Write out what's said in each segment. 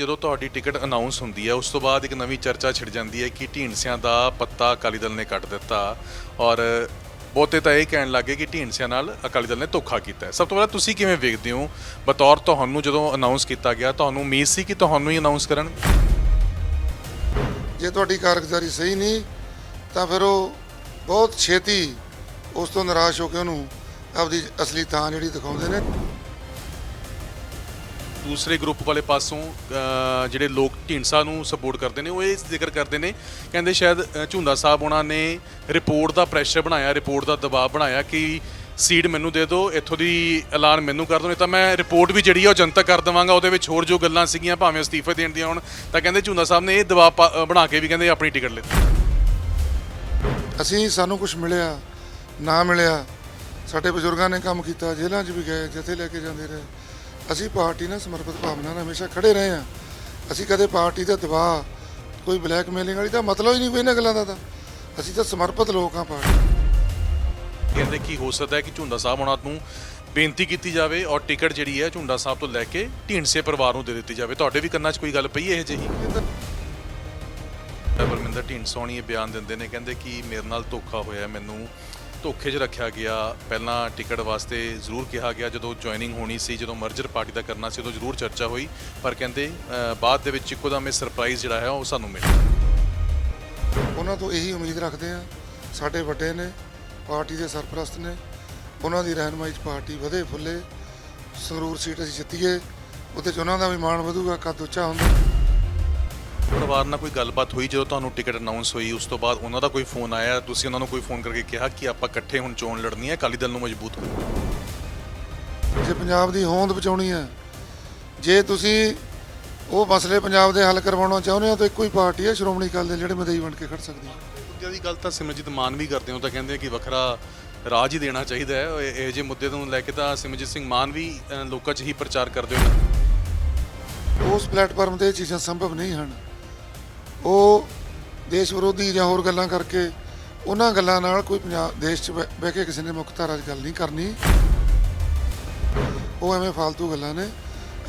ਜਦੋਂ ਤੁਹਾਡੀ ticket announce ਹੁੰਦੀ ਹੈ, ਉਸ ਤੋਂ ਬਾਅਦ ਇੱਕ ਨਵੀਂ ਚਰਚਾ ਛਿੜ ਜਾਂਦੀ ਹੈ ਕਿ ਢੀਂਡਸਿਆਂ ਦਾ ਪੱਤਾ ਅਕਾਲੀ ਦਲ ਨੇ ਕੱਟ ਦਿੱਤਾ ਔਰ ਬਹੁਤੇ ਤਾਂ ਇਹ ਕਹਿਣ ਲੱਗੇ ਕਿ ਢੀਂਡਸਿਆਂ ਨਾਲ ਅਕਾਲੀ ਦਲ ਨੇ ਧੋਖਾ ਕੀਤਾ ਹੈ। ਸਭ ਤੋਂ ਪਹਿਲਾਂ ਤੁਸੀਂ ਕਿਵੇਂ ਵੇਖਦੇ ਹੋ? ਬਤੌਰ ਤੁਹਾਨੂੰ ਜਦੋਂ ਅਨਾਉਂਸ ਕੀਤਾ ਗਿਆ, ਤੁਹਾਨੂੰ ਉਮੀਦ ਸੀ ਕਿ ਤੁਹਾਨੂੰ ਹੀ ਅਨਾਉਂਸ ਕਰਨ? ਜੇ ਤੁਹਾਡੀ ਕਾਰਗੁਜ਼ਾਰੀ ਸਹੀ ਨਹੀਂ, ਤਾਂ ਫਿਰ ਉਹ ਬਹੁਤ ਛੇਤੀ ਉਸ ਤੋਂ ਨਿਰਾਸ਼ ਹੋ ਕੇ ਉਹਨੂੰ ਆਪਦੀ ਅਸਲੀ ਥਾਂ ਜਿਹੜੀ ਦਿਖਾਉਂਦੇ ਨੇ। ਦੂਸਰੇ ਗਰੁੱਪ ਵਾਲੇ ਪਾਸੋਂ ਜਿਹੜੇ ਲੋਕ ਢੀਂਡਸਾ ਨੂੰ ਸਪੋਰਟ ਕਰਦੇ ਨੇ ਉਹ ਇਹ ਜ਼ਿਕਰ ਕਰਦੇ ਨੇ ਕਹਿੰਦੇ ਸ਼ਾਇਦ ਅਹ, ਝੁੰਦਾ ਸਾਹਿਬ ਉਹਨਾਂ ਨੇ ਰਿਪੋਰਟ ਦਾ ਪ੍ਰੈਸ਼ਰ ਬਣਾਇਆ ਰਿਪੋਰਟ ਦਾ ਦਬਾਅ ਬਣਾਇਆ ਕਿ ਸੀਟ ਮੈਨੂੰ ਦੇ ਦਿਓ ਇੱਥੋਂ ਦੀ ਐਲਾਨ ਮੈਨੂੰ ਕਰ ਦਿਓ ਨਹੀਂ ਤਾਂ ਮੈਂ ਰਿਪੋਰਟ ਵੀ ਜਿਹੜੀ ਆ ਉਹ ਜਨਤਕ ਕਰ ਦੇਵਾਂਗਾ ਉਹਦੇ ਵਿੱਚ ਹੋਰ ਜੋ ਗੱਲਾਂ ਸੀਗੀਆਂ ਭਾਵੇਂ ਅਸਤੀਫੇ ਦੇਣ ਦੀਆਂ ਹੋਣ ਤਾਂ ਕਹਿੰਦੇ ਝੁੰਦਾ ਸਾਹਿਬ ਨੇ ਇਹ ਦਬਾਅ ਪਾ- ਬਣਾ ਕੇ ਵੀ ਕਹਿੰਦੇ ਆਪਣੀ ਟਿਕਟ ਲਿੱਤੀ। ਅਸੀਂ ਸਾਨੂੰ ਕੁਝ ਮਿਲਿਆ ਨਾ ਮਿਲਿਆ ਸਾਡੇ ਬਜ਼ੁਰਗਾਂ ਨੇ ਕੰਮ ਕੀਤਾ ਜੇਲ੍ਹਾਂ 'ਚ ਵੀ ਗਏ ਜਥੇ ਲੈ ਕੇ ਜਾਂਦੇ ਰਹੇ। ਅਸੀਂ ਪਾਰਟੀ ਨਾਲ ਸਮਰਪਿਤ ਭਾਵਨਾ ਨਾਲ ਹਮੇਸ਼ਾ ਖੜੇ ਰਹੇ ਹਾਂ। ਅਸੀਂ ਕਦੇ ਪਾਰਟੀ ਦਾ ਦਬਾਅ ਕੋਈ ਬਲੈਕਮੇਲਿੰਗ ਵਾਲੀ ਦਾ ਮਤਲਬ ਹੀ ਨਹੀਂ ਕੋਈ ਇਹਨਾਂ ਗੱਲਾਂ ਦਾ ਤਾਂ। ਅਸੀਂ ਤਾਂ ਸਮਰਪਿਤ ਲੋਕ ਹਾਂ ਪਾਰਟੀ ਕਹਿੰਦੇ ਕੀ ਹੋ ਸਕਦਾ ਹੈ ਕਿ ਝੁੰਦਾ ਸਾਹਿਬ ਉਹਨਾਂ ਨੂੰ ਬੇਨਤੀ ਕੀਤੀ ਜਾਵੇ ਔਰ ਟਿਕਟ ਜਿਹੜੀ ਹੈ ਝੁੰਡਾ ਸਾਹਿਬ ਤੋਂ ਲੈ ਕੇ ਢੀਂਡਸੇ ਪਰਿਵਾਰ ਨੂੰ ਦੇ ਦਿੱਤੀ ਜਾਵੇ। ਤੁਹਾਡੇ ਵੀ ਕੰਨਾਂ 'ਚ ਕੋਈ ਗੱਲ ਪਈ ਹੈ ਇਹ ਜਿਹੀ ਪਰਮਿੰਦਰ ਢੀਂਡਸੋਣੀ ਇਹ ਬਿਆਨ ਦਿੰਦੇ ਨੇ ਕਹਿੰਦੇ ਕਿ ਮੇਰੇ ਨਾਲ ਧੋਖਾ ਹੋਇਆ ਮੈਨੂੰ। ਧੋਖੇ 'ਚ ਰੱਖਿਆ ਗਿਆ। ਪਹਿਲਾਂ ਟਿਕਟ ਵਾਸਤੇ ਜ਼ਰੂਰ ਕਿਹਾ ਗਿਆ, ਜਦੋਂ ਜੁਆਇਨਿੰਗ ਹੋਣੀ ਸੀ, ਜਦੋਂ ਮਰਜਰ ਪਾਰਟੀ ਦਾ ਕਰਨਾ ਸੀ, ਉਦੋਂ ਜ਼ਰੂਰ ਚਰਚਾ ਹੋਈ। ਪਰ ਕਹਿੰਦੇ ਬਾਅਦ ਦੇ ਵਿੱਚ ਇੱਕੋ ਦਮ ਇਹ ਸਰਪ੍ਰਾਈਜ਼ ਜਿਹੜਾ ਹੈ, ਉਹ ਸਾਨੂੰ ਮਿਲਿਆ। ਉਹਨਾਂ ਤੋਂ ਇਹੀ ਉਮੀਦ ਰੱਖਦੇ ਆ ਸਾਡੇ ਵੱਡੇ ਨੇ, ਪਾਰਟੀ ਦੇ ਸਰਪ੍ਰਸਤ ਨੇ, ਉਹਨਾਂ ਦੀ ਰਹਿਨਮਾਈ 'ਚ ਪਾਰਟੀ ਵਧੇ ਫੁੱਲੇ ਸੰਗਰੂਰ ਸੀਟ ਅਸੀਂ ਜਿੱਤੀਏ, ਉਹਦੇ 'ਚ ਉਹਨਾਂ ਦਾ ਵੀ ਮਾਣ ਵਧੂਗਾ, ਕੱਦ ਉੱਚਾ ਹੁੰਦਾ। ਪਰਿਵਾਰ ਨਾਲ ਕੋਈ ਗੱਲਬਾਤ ਹੋਈ ਜਦੋਂ ਤੁਹਾਨੂੰ ਟਿਕਟ ਅਨਾਉਂਸ ਹੋਈ ਉਸ ਤੋਂ ਬਾਅਦ ਉਹਨਾਂ ਦਾ ਕੋਈ ਫੋਨ ਆਇਆ ਤੁਸੀਂ ਉਹਨਾਂ ਨੂੰ ਕੋਈ ਫੋਨ ਕਰਕੇ ਕਿਹਾ ਕਿ ਆਪਾਂ ਇਕੱਠੇ ਹੁਣ ਚੋਣ ਲੜਨੀ ਹੈ ਅਕਾਲੀ ਦਲ ਨੂੰ ਮਜ਼ਬੂਤ ਜੇ ਪੰਜਾਬ ਦੀ ਹੋਂਦ ਬਚਾਉਣੀ ਹੈ ਜੇ ਤੁਸੀਂ ਉਹ ਮਸਲੇ ਪੰਜਾਬ ਦੇ ਹੱਲ ਕਰਵਾਉਣਾ ਚਾਹੁੰਦੇ ਹੋ ਤਾਂ ਇੱਕੋ ਹੀ ਪਾਰਟੀ ਹੈ ਸ਼੍ਰੋਮਣੀ ਅਕਾਲੀ ਦਲ ਜਿਹੜੇ ਮਦਈ ਬਣ ਕੇ ਖੜ ਸਕਦੀ ਹੈ। ਮੁੱਦਿਆਂ ਦੀ ਗੱਲ ਤਾਂ ਸਿਮਰਜੀਤ ਮਾਨ ਵੀ ਕਰਦੇ ਹੋ ਤਾਂ ਕਹਿੰਦੇ ਆ ਕਿ ਵੱਖਰਾ ਰਾਜ ਹੀ ਦੇਣਾ ਚਾਹੀਦਾ ਹੈ। ਇਹ- ਇਹੋ ਜਿਹੇ ਮੁੱਦੇ ਨੂੰ ਲੈ ਕੇ ਤਾਂ ਸਿਮਰਜੀਤ ਸਿੰਘ ਮਾਨ ਵੀ ਅ, ਲੋਕਾਂ 'ਚ ਹੀ ਪ੍ਰਚਾਰ ਕਰਦੇ ਹੋ ਉਸ ਪਲੇਟਫਾਰਮ ਤੇ ਇਹ ਚੀਜ਼ਾਂ ਸੰਭਵ ਨਹੀਂ ਹਨ। ਉਹ ਦੇਸ਼ ਵਿਰੋਧੀ ਜਾਂ ਹੋਰ ਗੱਲਾਂ ਕਰਕੇ ਉਹਨਾਂ ਗੱਲਾਂ ਨਾਲ ਕੋਈ ਪੰਜਾਬ ਦੇਸ਼ 'ਚ ਬਹਿ ਬਹਿ ਕੇ ਕਿਸੇ ਨੇ ਮੁੱਖ ਧਾਰਾ 'ਚ ਗੱਲ ਨਹੀਂ ਕਰਨੀ। ਉਹ ਐਵੇਂ ਫालतू ਗੱਲਾਂ ਨੇ।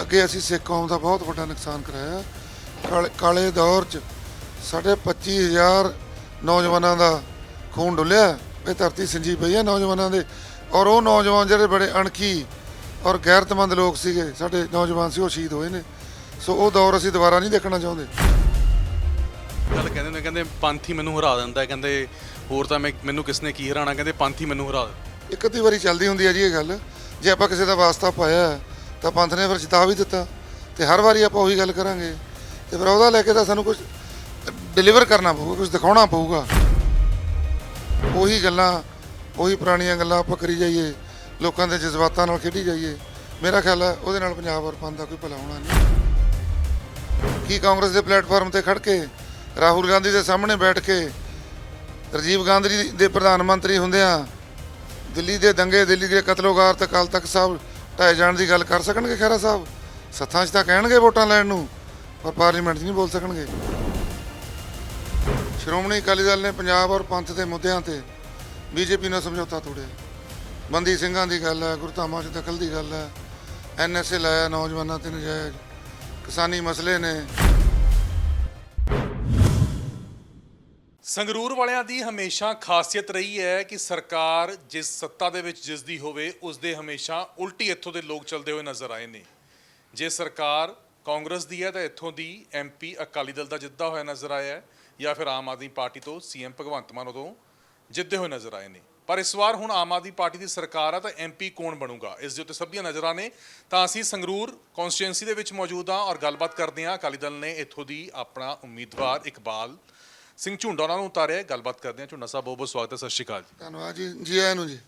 ਅੱਗੇ ਅਸੀਂ ਸਿੱਖ ਕੌਮ ਦਾ ਬਹੁਤ ਵੱਡਾ ਨੁਕਸਾਨ ਕਰਾਇਆ। ਕਾਲੇ- ਕਾਲੇ ਦੌਰ 'ਚ ਸਾਡੇ 25000 ਨੌਜਵਾਨਾਂ ਦਾ ਖੂਨ ਡੁੱਲਿਆ। ਇਹ ਧਰਤੀ ਸੰਜੀ ਪਈ ਹੈ ਨੌਜਵਾਨਾਂ ਦੇ। ਔਰ ਉਹ ਨੌਜਵਾਨ ਜਿਹੜੇ ਬੜੇ ਅਣਖੀ ਔਰ ਗੈਰਤਮੰਦ ਲੋਕ ਸੀਗੇ, ਸਾਡੇ ਨੌਜਵਾਨ ਸੀ, ਉਹ ਸ਼ਹੀਦ ਹੋਏ ਨੇ। ਸੋ ਉਹ ਦੌਰ ਅਸੀਂ ਦੁਬਾਰਾ ਨਹੀਂ ਦੇਖਣਾ ਚਾਹੁੰਦੇ। ਕਹਿੰਦੇ ਨੇ ਕਹਿੰਦੇ ਪੰਥੀ ਮੈਨੂੰ ਹਰਾ ਦਿੰਦਾ ਹੈ, ਕਹਿੰਦੇ ਹੋਰ ਤਾਂ ਮੈਂ ਮੈਨੂੰ ਕਿਸ ਕੀ ਹਰਾਣਾ ਕਹਿੰਦੇ ਪੰਥੀ ਮੈਨੂੰ ਹਰਾ ਦਿੰਦਾ ਇੱਕ ਅੱਧੀ ਵਾਰੀ ਚੱਲਦੀ ਹੁੰਦੀ ਹੈ ਜੀ ਇਹ ਗੱਲ। ਜੇ ਆਪਾਂ ਕਿਸੇ ਦਾ ਵਾਸਤਾ ਪਾਇਆ ਹੈ, ਤਾਂ ਪੰਥ ਨੇ ਫਿਰ ਜਿਤਾ ਵੀ ਦਿੱਤਾ। ਤੇ ਹਰ ਵਾਰੀ ਆਪਾਂ ਉਹੀ ਗੱਲ ਕਰਾਂਗੇ। ਤੇ ਫਿਰ ਉਹਦਾ ਲੈ ਕੇ ਤਾਂ ਸਾਨੂੰ ਕੁਝ ਡਿਲੀਵਰ ਕਰਨਾ ਪਊਗਾ ਕੁਝ ਦਿਖਾਉਣਾ ਪਊਗਾ। ਉਹੀ ਗੱਲਾਂ ਉਹੀ ਪੁਰਾਣੀਆਂ ਗੱਲਾਂ ਆਪਾਂ ਕਰੀ ਜਾਈਏ ਲੋਕਾਂ ਦੇ ਜਜ਼ਬਾਤਾਂ ਨਾਲ ਖੇਡੀ ਜਾਈਏ। ਮੇਰਾ ਖਿਆਲ ਹੈ ਉਹਦੇ ਨਾਲ ਪੰਜਾਬ ਔਰ ਪੰਥ ਦਾ ਕੋਈ ਭਲਾ ਹੋਣਾ ਨਹੀਂ। ਕੀ ਕਾਂਗਰਸ ਦੇ ਪਲੇਟਫਾਰਮ ਤੇ ਖੜ ਕੇ ਰਾਹੁਲ ਗਾਂਧੀ ਦੇ ਸਾਹਮਣੇ ਬੈਠ ਕੇ ਰਾਜੀਵ ਗਾਂਧੀ ਦੇ ਪ੍ਰਧਾਨ ਮੰਤਰੀ ਹੁੰਦਿਆਂ ਦਿੱਲੀ ਦੇ ਦੰਗੇ, ਦਿੱਲੀ ਦੇ ਕਤਲੋਗਾਰ ਤੇ ਅਕਾਲ ਤਖਤ ਸਾਹਿਬ ਢਾਏ ਜਾਣ ਦੀ ਗੱਲ ਕਰ ਸਕਣਗੇ ਖਹਿਰਾ ਸਾਹਿਬ? ਸੱਥਾਂ 'ਚ ਤਾਂ ਕਹਿਣਗੇ ਵੋਟਾਂ ਲੈਣ ਨੂੰ, ਪਰ ਪਾਰਲੀਮੈਂਟ 'ਚ ਨਹੀਂ ਬੋਲ ਸਕਣਗੇ। ਸ਼੍ਰੋਮਣੀ ਅਕਾਲੀ ਦਲ ਨੇ ਪੰਜਾਬ ਔਰ ਪੰਥ ਦੇ ਮੁੱਦਿਆਂ ਤੇ ਬੀਜੇਪੀ ਨਾਲ ਸਮਝੌਤਾ ਤੋੜਿਆ। ਬੰਦੀ ਸਿੰਘਾਂ ਦੀ ਗੱਲ ਹੈ ਗੁਰਧਾਮਾਂ 'ਚ ਦਖਲ ਦੀ ਗੱਲ ਹੈ ਐਨਐਸਏ ਲਾਇਆ ਨੌਜਵਾਨਾਂ ਤੇ ਨਜਾਇਜ਼। ਕਿਸਾਨੀ ਮਸਲੇ ਨੇ ਸੰਗਰੂਰ ਵਾਲਿਆਂ ਦੀ ਹਮੇਸ਼ਾ ਖਾਸੀਅਤ ਰਹੀ ਹੈ ਕਿ ਸਰਕਾਰ ਜਿਸ ਸੱਤਾ ਦੇ ਵਿੱਚ ਜਿਸ ਦੀ ਹੋਵੇ ਉਸ ਦੇ ਹਮੇਸ਼ਾ ਉਲਟੀ ਇੱਥੋਂ ਦੇ ਲੋਕ ਚੱਲਦੇ ਹੋਏ ਨਜ਼ਰ ਆਏ ਨੇ। ਜੇ ਸਰਕਾਰ ਕਾਂਗਰਸ ਦੀ ਹੈ, ਤਾਂ ਇੱਥੋਂ ਦੀ ਐਮਪੀ ਅਕਾਲੀ ਦਲ ਦਾ ਜਿੱਤਦਾ ਹੋਇਆ ਨਜ਼ਰ ਆਇਆ ਹੈ ਜਾਂ ਫਿਰ ਆਮ ਆਦਮੀ ਪਾਰਟੀ ਤੋਂ ਸੀਐਮ ਭਗਵੰਤ ਮਾਨ ਉਦੋਂ ਜਿੱਤਦੇ ਹੋਏ ਨਜ਼ਰ ਆਏ ਨੇ। ਪਰ ਇਸ ਵਾਰ ਹੁਣ ਆਮ ਆਦਮੀ ਪਾਰਟੀ ਦੀ ਸਰਕਾਰ ਆ, ਤਾਂ ਐਮਪੀ ਕੌਣ ਬਣੂਗਾ? ਇਸ ਦੇ ਉੱਤੇ ਸਭ ਦੀਆਂ ਨਜ਼ਰਾਂ ਨੇ। ਤਾਂ ਅਸੀਂ ਸੰਗਰੂਰ ਕਨਸਟੀਟੁਐਂਸੀ ਦੇ ਵਿੱਚ ਮੌਜੂਦ ਹਾਂ ਔਰ ਗੱਲਬਾਤ ਕਰਦੇ ਹਾਂ। ਅਕਾਲੀ ਦਲ ਨੇ ਇੱਥੋਂ ਦੀ ਆਪਣਾ ਉਮੀਦਵਾਰ ਇਕਬਾਲ ਸਿੰਘ ਝੁੰਡਾ ਉਹਨਾਂ ਨੂੰ ਉਤਾਰਿਆ ਹੈ। ਗੱਲਬਾਤ ਕਰਦੇ ਹਾਂ। ਝੁੰਡਾ ਸਾਹਿਬ ਬਹੁਤ ਬਹੁਤ ਸਵਾਗਤ ਹੈ। ਸਤਿ ਸ਼੍ਰੀ ਅਕਾਲ ਜੀ। ਧੰਨਵਾਦ ਜੀ। ਜੀ ਆਇਆਂ ਨੂੰ ਜੀ।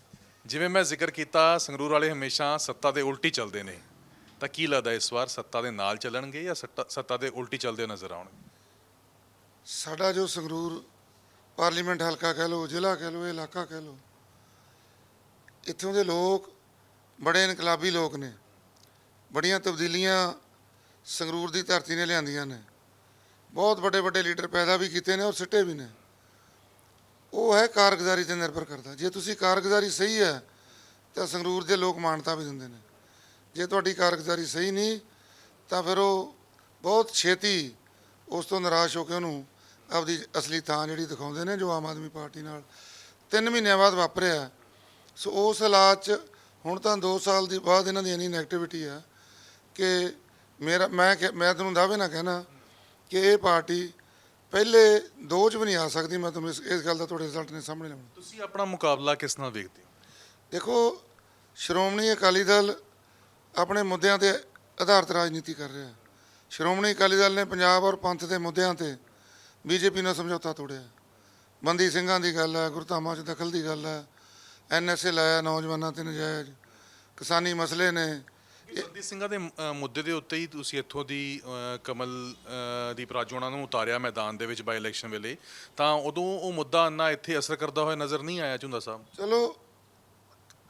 ਜਿਵੇਂ ਮੈਂ ਜ਼ਿਕਰ ਕੀਤਾ ਸੰਗਰੂਰ ਵਾਲੇ ਹਮੇਸ਼ਾ ਸੱਤਾ ਦੇ ਉਲਟੀ ਚੱਲਦੇ ਨੇ। ਤਾਂ ਕੀ ਲੱਗਦਾ ਇਸ ਵਾਰ ਸੱਤਾ ਦੇ ਨਾਲ ਚੱਲਣਗੇ ਜਾਂ ਸੱਤਾ ਸੱਤਾ ਦੇ ਉਲਟੀ ਚੱਲਦੇ ਨਜ਼ਰ ਆਉਣਗੇ ਸਾਡਾ ਜੋ ਸੰਗਰੂਰ ਪਾਰਲੀਮੈਂਟ ਹਲਕਾ ਕਹਿ ਲਓ ਜ਼ਿਲ੍ਹਾ ਕਹਿ ਲਓ ਇਲਾਕਾ ਕਹਿ ਲਓ ਇੱਥੋਂ ਦੇ ਲੋਕ ਬੜੇ ਇਨਕਲਾਬੀ ਲੋਕ ਨੇ। ਬੜੀਆਂ ਤਬਦੀਲੀਆਂ ਸੰਗਰੂਰ ਦੀ ਧਰਤੀ ਨੇ ਲਿਆਂਦੀਆਂ ਨੇ। ਬਹੁਤ ਵੱਡੇ ਵੱਡੇ ਲੀਡਰ ਪੈਦਾ ਵੀ ਕੀਤੇ ਨੇ ਔਰ ਸਿੱਟੇ ਵੀ ਨੇ। ਉਹ ਹੈ ਕਾਰਗੁਜ਼ਾਰੀ ਤੇ ਨਿਰਭਰ ਕਰਦਾ। ਜੇ ਤੁਸੀਂ ਕਾਰਗੁਜ਼ਾਰੀ ਸਹੀ ਹੈ, ਤਾਂ ਸੰਗਰੂਰ ਦੇ ਲੋਕ ਮਾਨਤਾ ਵੀ ਦਿੰਦੇ ਨੇ। ਜੇ ਤੁਹਾਡੀ ਕਾਰਗੁਜ਼ਾਰੀ ਸਹੀ ਨਹੀਂ, ਤਾਂ ਫਿਰ ਉਹ ਬਹੁਤ ਛੇਤੀ ਉਸ ਤੋਂ ਨਿਰਾਸ਼ ਹੋ ਕੇ ਉਹਨੂੰ ਆਪਦੀ ਅਸਲੀ ਥਾਂ ਜਿਹੜੀ ਦਿਖਾਉਂਦੇ ਨੇ, ਜੋ ਆਮ ਆਦਮੀ ਪਾਰਟੀ ਨਾਲ ਤਿੰਨ ਮਹੀਨਿਆਂ ਬਾਅਦ ਵਾਪਰਿਆ। ਸੋ ਉਸ ਹਾਲਾਤ 'ਚ ਹੁਣ ਤਾਂ 2 ਸਾਲ ਦੀ ਬਾਅਦ ਇਹਨਾਂ ਦੀ ਇੰਨੀ ਨੈਗੇਟਿਵਿਟੀ ਆ ਕਿ ਮੇਰਾ, ਮੈਂ ਕਿ- ਮੈਂ ਤੁਹਾਨੂੰ ਦਾਅਵੇ ਨਾ ਕਹਿਣਾ ਕਿ ਇਹ ਪਾਰਟੀ ਪਹਿਲੇ ਦੋ 'ਚ ਵੀ ਨਹੀਂ ਆ ਸਕਦੀ ਮੈਂ ਤੁਹਾਨੂੰ ਇਸ ਇਸ ਗੱਲ ਦਾ ਤੁਹਾਡੇ ਰਿਜ਼ਲਟ ਨੇ ਸਾਹਮਣੇ ਲਿਆਉਣਾ। ਤੁਸੀਂ ਆਪਣਾ ਮੁਕਾਬਲਾ ਕਿਸ ਨਾਲ ਵੇਖਦੇ ਹੋ? ਦੇਖੋ ਸ਼੍ਰੋਮਣੀ ਅਕਾਲੀ ਦਲ ਆਪਣੇ ਮੁੱਦਿਆਂ ਤੇ ਆਧਾਰਿਤ ਰਾਜਨੀਤੀ ਕਰ ਰਿਹਾ ਸ਼੍ਰੋਮਣੀ ਅਕਾਲੀ ਦਲ ਨੇ ਪੰਜਾਬ ਔਰ ਪੰਥ ਦੇ ਮੁੱਦਿਆਂ ਤੇ ਬੀਜੇਪੀ ਨਾਲ ਸਮਝੌਤਾ ਤੋੜਿਆ। ਬੰਦੀ ਸਿੰਘਾਂ ਦੀ ਗੱਲ ਹੈ ਗੁਰਧਾਮਾਂ 'ਚ ਦਖਲ ਦੀ ਗੱਲ ਹੈ ਐਨਐਸਏ ਲਾਇਆ ਨੌਜਵਾਨਾਂ ਤੇ ਨਜਾਇਜ਼ ਕਿਸਾਨੀ ਮਸਲੇ ਨੇ ਬੰਦੀ ਸਿੰਘਾਂ ਦੇ ਅ, ਮੁੱਦੇ ਦੇ ਉੱਤੇ ਹੀ ਤੁਸੀਂ ਇੱਥੋਂ ਦੀ ਅ, ਕਮਲ ਅ, ਦੀਪ ਰਾਜੂ ਨੂੰ ਉਤਾਰਿਆ ਮੈਦਾਨ ਦੇ ਵਿੱਚ ਬਾਈ ਇਲੈਕਸ਼ਨ ਵੇਲੇ। ਤਾਂ ਉਦੋਂ ਉਹ ਮੁੱਦਾ ਇੰਨਾ ਇੱਥੇ ਅਸਰ ਕਰਦਾ ਹੋਇਆ ਨਜ਼ਰ ਨਹੀਂ ਆਇਆ ਝੁੰਦਾ ਸਾਹਿਬ? ਚਲੋ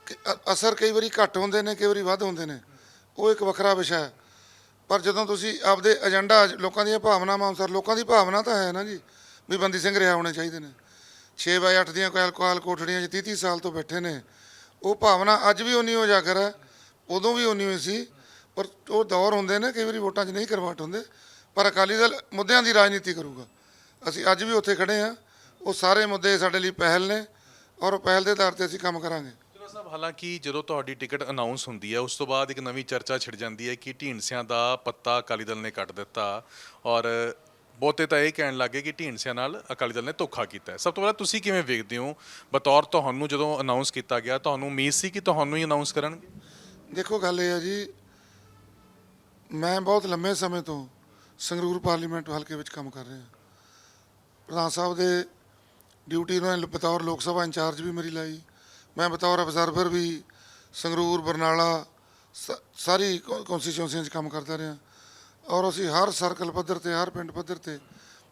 ਕਿ- ਅ- ਅਸਰ ਕਈ ਵਾਰੀ ਘੱਟ ਹੁੰਦੇ ਨੇ ਕਈ ਵਾਰੀ ਵੱਧ ਹੁੰਦੇ ਨੇ। ਉਹ ਇੱਕ ਵੱਖਰਾ ਵਿਸ਼ਾ ਹੈ। ਪਰ ਜਦੋਂ ਤੁਸੀਂ ਆਪਦੇ ਏਜੰਡਾ ਲੋਕਾਂ ਦੀਆਂ ਭਾਵਨਾਵਾਂ ਅਨੁਸਾਰ ਲੋਕਾਂ ਦੀ ਭਾਵਨਾ ਤਾਂ ਹੈ ਨਾ ਜੀ ਵੀ ਬੰਦੀ ਸਿੰਘ ਰਿਹਾ ਹੋਣੇ ਚਾਹੀਦੇ ਨੇ। 6 ਬਾਈ 8 ਦੀਆਂ ਕੋਲ ਕਾਲ ਕੋਠੜੀਆਂ 'ਚ 30 30 ਸਾਲ ਤੋਂ ਬੈਠੇ ਨੇ। ਉਹ ਭਾਵਨਾ ਅੱਜ ਵੀ ਉਨੀ ਉਜਾਗਰ ਹੈ। ਉਦੋਂ ਵੀ ਉਨੀ ਹੋਈ ਸੀ, ਪਰ ਉਹ ਦੌਰ ਹੁੰਦੇ ਨੇ, ਕਈ ਵਾਰੀ ਵੋਟਾਂ 'ਚ ਨਹੀਂ ਕਰਵਾਟ ਹੁੰਦੇ। ਪਰ ਅਕਾਲੀ ਦਲ ਮੁੱਦਿਆਂ ਦੀ ਰਾਜਨੀਤੀ ਕਰੂਗਾ। ਅਸੀਂ ਅੱਜ ਵੀ ਉੱਥੇ ਖੜੇ ਹਾਂ, ਉਹ ਸਾਰੇ ਮੁੱਦੇ ਸਾਡੇ ਲਈ ਪਹਿਲ ਨੇ ਔਰ ਉਹ ਪਹਿਲ ਦੇ ਆਧਾਰ ਤੇ ਅਸੀਂ ਕੰਮ ਕਰਾਂਗੇ। ਚਲੋ ਸਾਹਿਬ, ਹਾਲਾਂਕਿ ਜਦੋਂ ਤੁਹਾਡੀ ਟਿਕਟ ਅਨਾਉਂਸ ਹੁੰਦੀ ਹੈ, ਉਸ ਤੋਂ ਬਾਅਦ ਇੱਕ ਨਵੀਂ ਚਰਚਾ ਛਿੜ ਜਾਂਦੀ ਹੈ ਕਿ ਢੀਂਡਸਿਆਂ ਦਾ ਪੱਤਾ ਅਕਾਲੀ ਦਲ ਨੇ ਕੱਟ ਦਿੱਤਾ ਔਰ ਬਹੁਤੇ ਤਾਂ ਇਹ ਕਹਿਣ ਲੱਗੇ ਕਿ ਢੀਂਡਸਿਆਂ ਨਾਲ ਅਕਾਲੀ ਦਲ ਨੇ ਧੋਖਾ ਕੀਤਾ ਸਭ ਤੋਂ ਪਹਿਲਾਂ ਤੁਸੀਂ ਕਿਵੇਂ ਵੇਖਦੇ ਹੋ? ਬਤੌਰ ਤੁਹਾਨੂੰ ਜਦੋਂ ਅਨਾਉਂਸ ਕੀਤਾ ਗਿਆ, ਤੁਹਾਨੂੰ ਉਮੀਦ ਸੀ ਕਿ ਤੁਹਾਨੂੰ ਹੀ ਅਨਾਉਂਸ ਕਰਨਗੇ? ਦੇਖੋ ਗੱਲ ਇਹ ਹੈ ਜੀ, ਮੈਂ ਬਹੁਤ ਲੰਮੇ ਸਮੇਂ ਤੋਂ ਸੰਗਰੂਰ ਪਾਰਲੀਮੈਂਟ ਹਲਕੇ ਵਿੱਚ ਕੰਮ ਕਰ ਰਿਹਾ। ਪ੍ਰਧਾਨ ਸਾਹਿਬ ਦੇ ਡਿਊਟੀ ਨੂੰ ਬਤੌਰ ਲੋਕ ਸਭਾ ਇੰਚਾਰਜ ਵੀ ਮੇਰੀ ਲਾਈ। ਮੈਂ ਬਤੌਰ ਅਬਜ਼ਰਵਰ ਵੀ ਸੰਗਰੂਰ, ਬਰਨਾਲਾ, ਸ- ਸਾਰੀ ਕੌਂਸਟੀਚੁਐਂਸੀਆਂ 'ਚ ਕੰਮ ਕਰਦਾ ਰਿਹਾ। ਔਰ ਅਸੀਂ ਹਰ ਸਰਕਲ ਪੱਧਰ ਤੇ, ਹਰ ਪਿੰਡ ਪੱਧਰ ਤੇ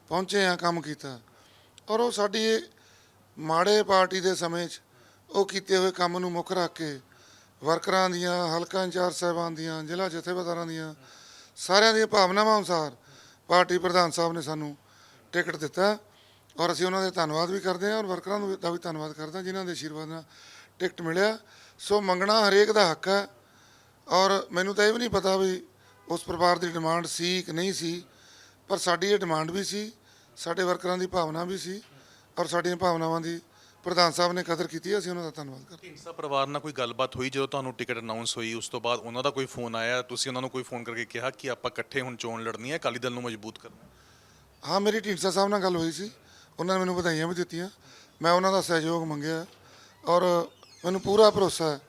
ਪਹੁੰਚੇ ਹਾਂ, ਕੰਮ ਕੀਤਾ। ਔਰ ਉਹ ਸਾਡੀ ਮਾੜੇ ਪਾਰਟੀ ਦੇ ਸਮੇਂ 'ਚ ਉਹ ਕੀਤੇ ਹੋਏ ਕੰਮ ਨੂੰ ਮੁੱਖ ਰੱਖ ਕੇ ਵਰਕਰਾਂ ਦੀਆਂ, ਹਲਕਾ ਇੰਚਾਰਜ ਸਾਹਿਬਾਨ ਦੀਆਂ, ਜ਼ਿਲ੍ਹਾ ਜਥੇਬੇਦਾਰਾਂ ਦੀਆਂ, ਸਾਰਿਆਂ ਦੀਆਂ ਭਾਵਨਾਵਾਂ ਅਨੁਸਾਰ ਪਾਰਟੀ ਪ੍ਰਧਾਨ ਸਾਹਿਬ ਨੇ ਸਾਨੂੰ ਟਿਕਟ ਦਿੱਤਾ ਔਰ ਅਸੀਂ ਉਹਨਾਂ ਦੇ ਧੰਨਵਾਦ ਵੀ ਕਰਦੇ ਹਾਂ ਔਰ ਵਰਕਰਾਂ ਨੂੰ ਦਾ ਵੀ ਧੰਨਵਾਦ ਕਰਦੇ ਹਾਂ, ਜਿਨ੍ਹਾਂ ਦੇ ਆਸ਼ੀਰਵਾਦ ਨਾਲ ਟਿਕਟ ਮਿਲਿਆ। ਸੋ ਮੰਗਣਾ ਹਰੇਕ ਦਾ ਹੱਕ ਹੈ ਔਰ ਮੈਨੂੰ ਤਾਂ ਇਹ ਵੀ ਨਹੀਂ ਪਤਾ ਵੀ ਉਸ ਪਰਿਵਾਰ ਦੀ ਡਿਮਾਂਡ ਸੀ ਕਿ ਨਹੀਂ ਸੀ, ਪਰ ਸਾਡੀ ਇਹ ਡਿਮਾਂਡ ਵੀ ਸੀ, ਸਾਡੇ ਵਰਕਰਾਂ ਦੀ ਭਾਵਨਾ ਵੀ ਸੀ ਔਰ ਸਾਡੀਆਂ ਭਾਵਨਾਵਾਂ ਦੀ ਪ੍ਰਧਾਨ ਸਾਹਿਬ ਨੇ ਕਦਰ ਕੀਤੀ ਅਸੀਂ ਉਹਨਾਂ ਦਾ ਧੰਨਵਾਦ ਕਰਦੇ ਢੀਂਡਸਾ ਪਰਿਵਾਰ ਨਾਲ ਕੋਈ ਗੱਲਬਾਤ ਹੋਈ ਜਦੋਂ ਤੁਹਾਨੂੰ ਟਿਕਟ ਅਨਾਉਂਸ ਹੋਈ ਉਸ ਤੋਂ ਬਾਅਦ ਉਹਨਾਂ ਦਾ ਕੋਈ ਫੋਨ ਆਇਆ ਤੁਸੀਂ ਉਹਨਾਂ ਨੂੰ ਕੋਈ ਫੋਨ ਕਰਕੇ ਕਿਹਾ ਕਿ ਆਪਾਂ ਇਕੱਠੇ ਹੁਣ ਚੋਣ ਲੜਨੀ ਹੈ ਅਕਾਲੀ ਦਲ ਨੂੰ ਮਜ਼ਬੂਤ ਕਰਨਾ ਹਾਂ? ਮੇਰੀ ਢੀਂਡਸਾ ਸਾਹਿਬ ਨਾਲ ਗੱਲ ਹੋਈ ਸੀ। ਉਹਨਾਂ ਨੇ ਮੈਨੂੰ ਵਧਾਈਆਂ ਵੀ ਦਿੱਤੀਆਂ। ਮੈਂ ਉਹਨਾਂ ਦਾ ਸਹਿਯੋਗ ਮੰਗਿਆ ਔਰ ਮੈਨੂੰ ਪੂਰਾ ਭਰੋਸਾ ਹੈ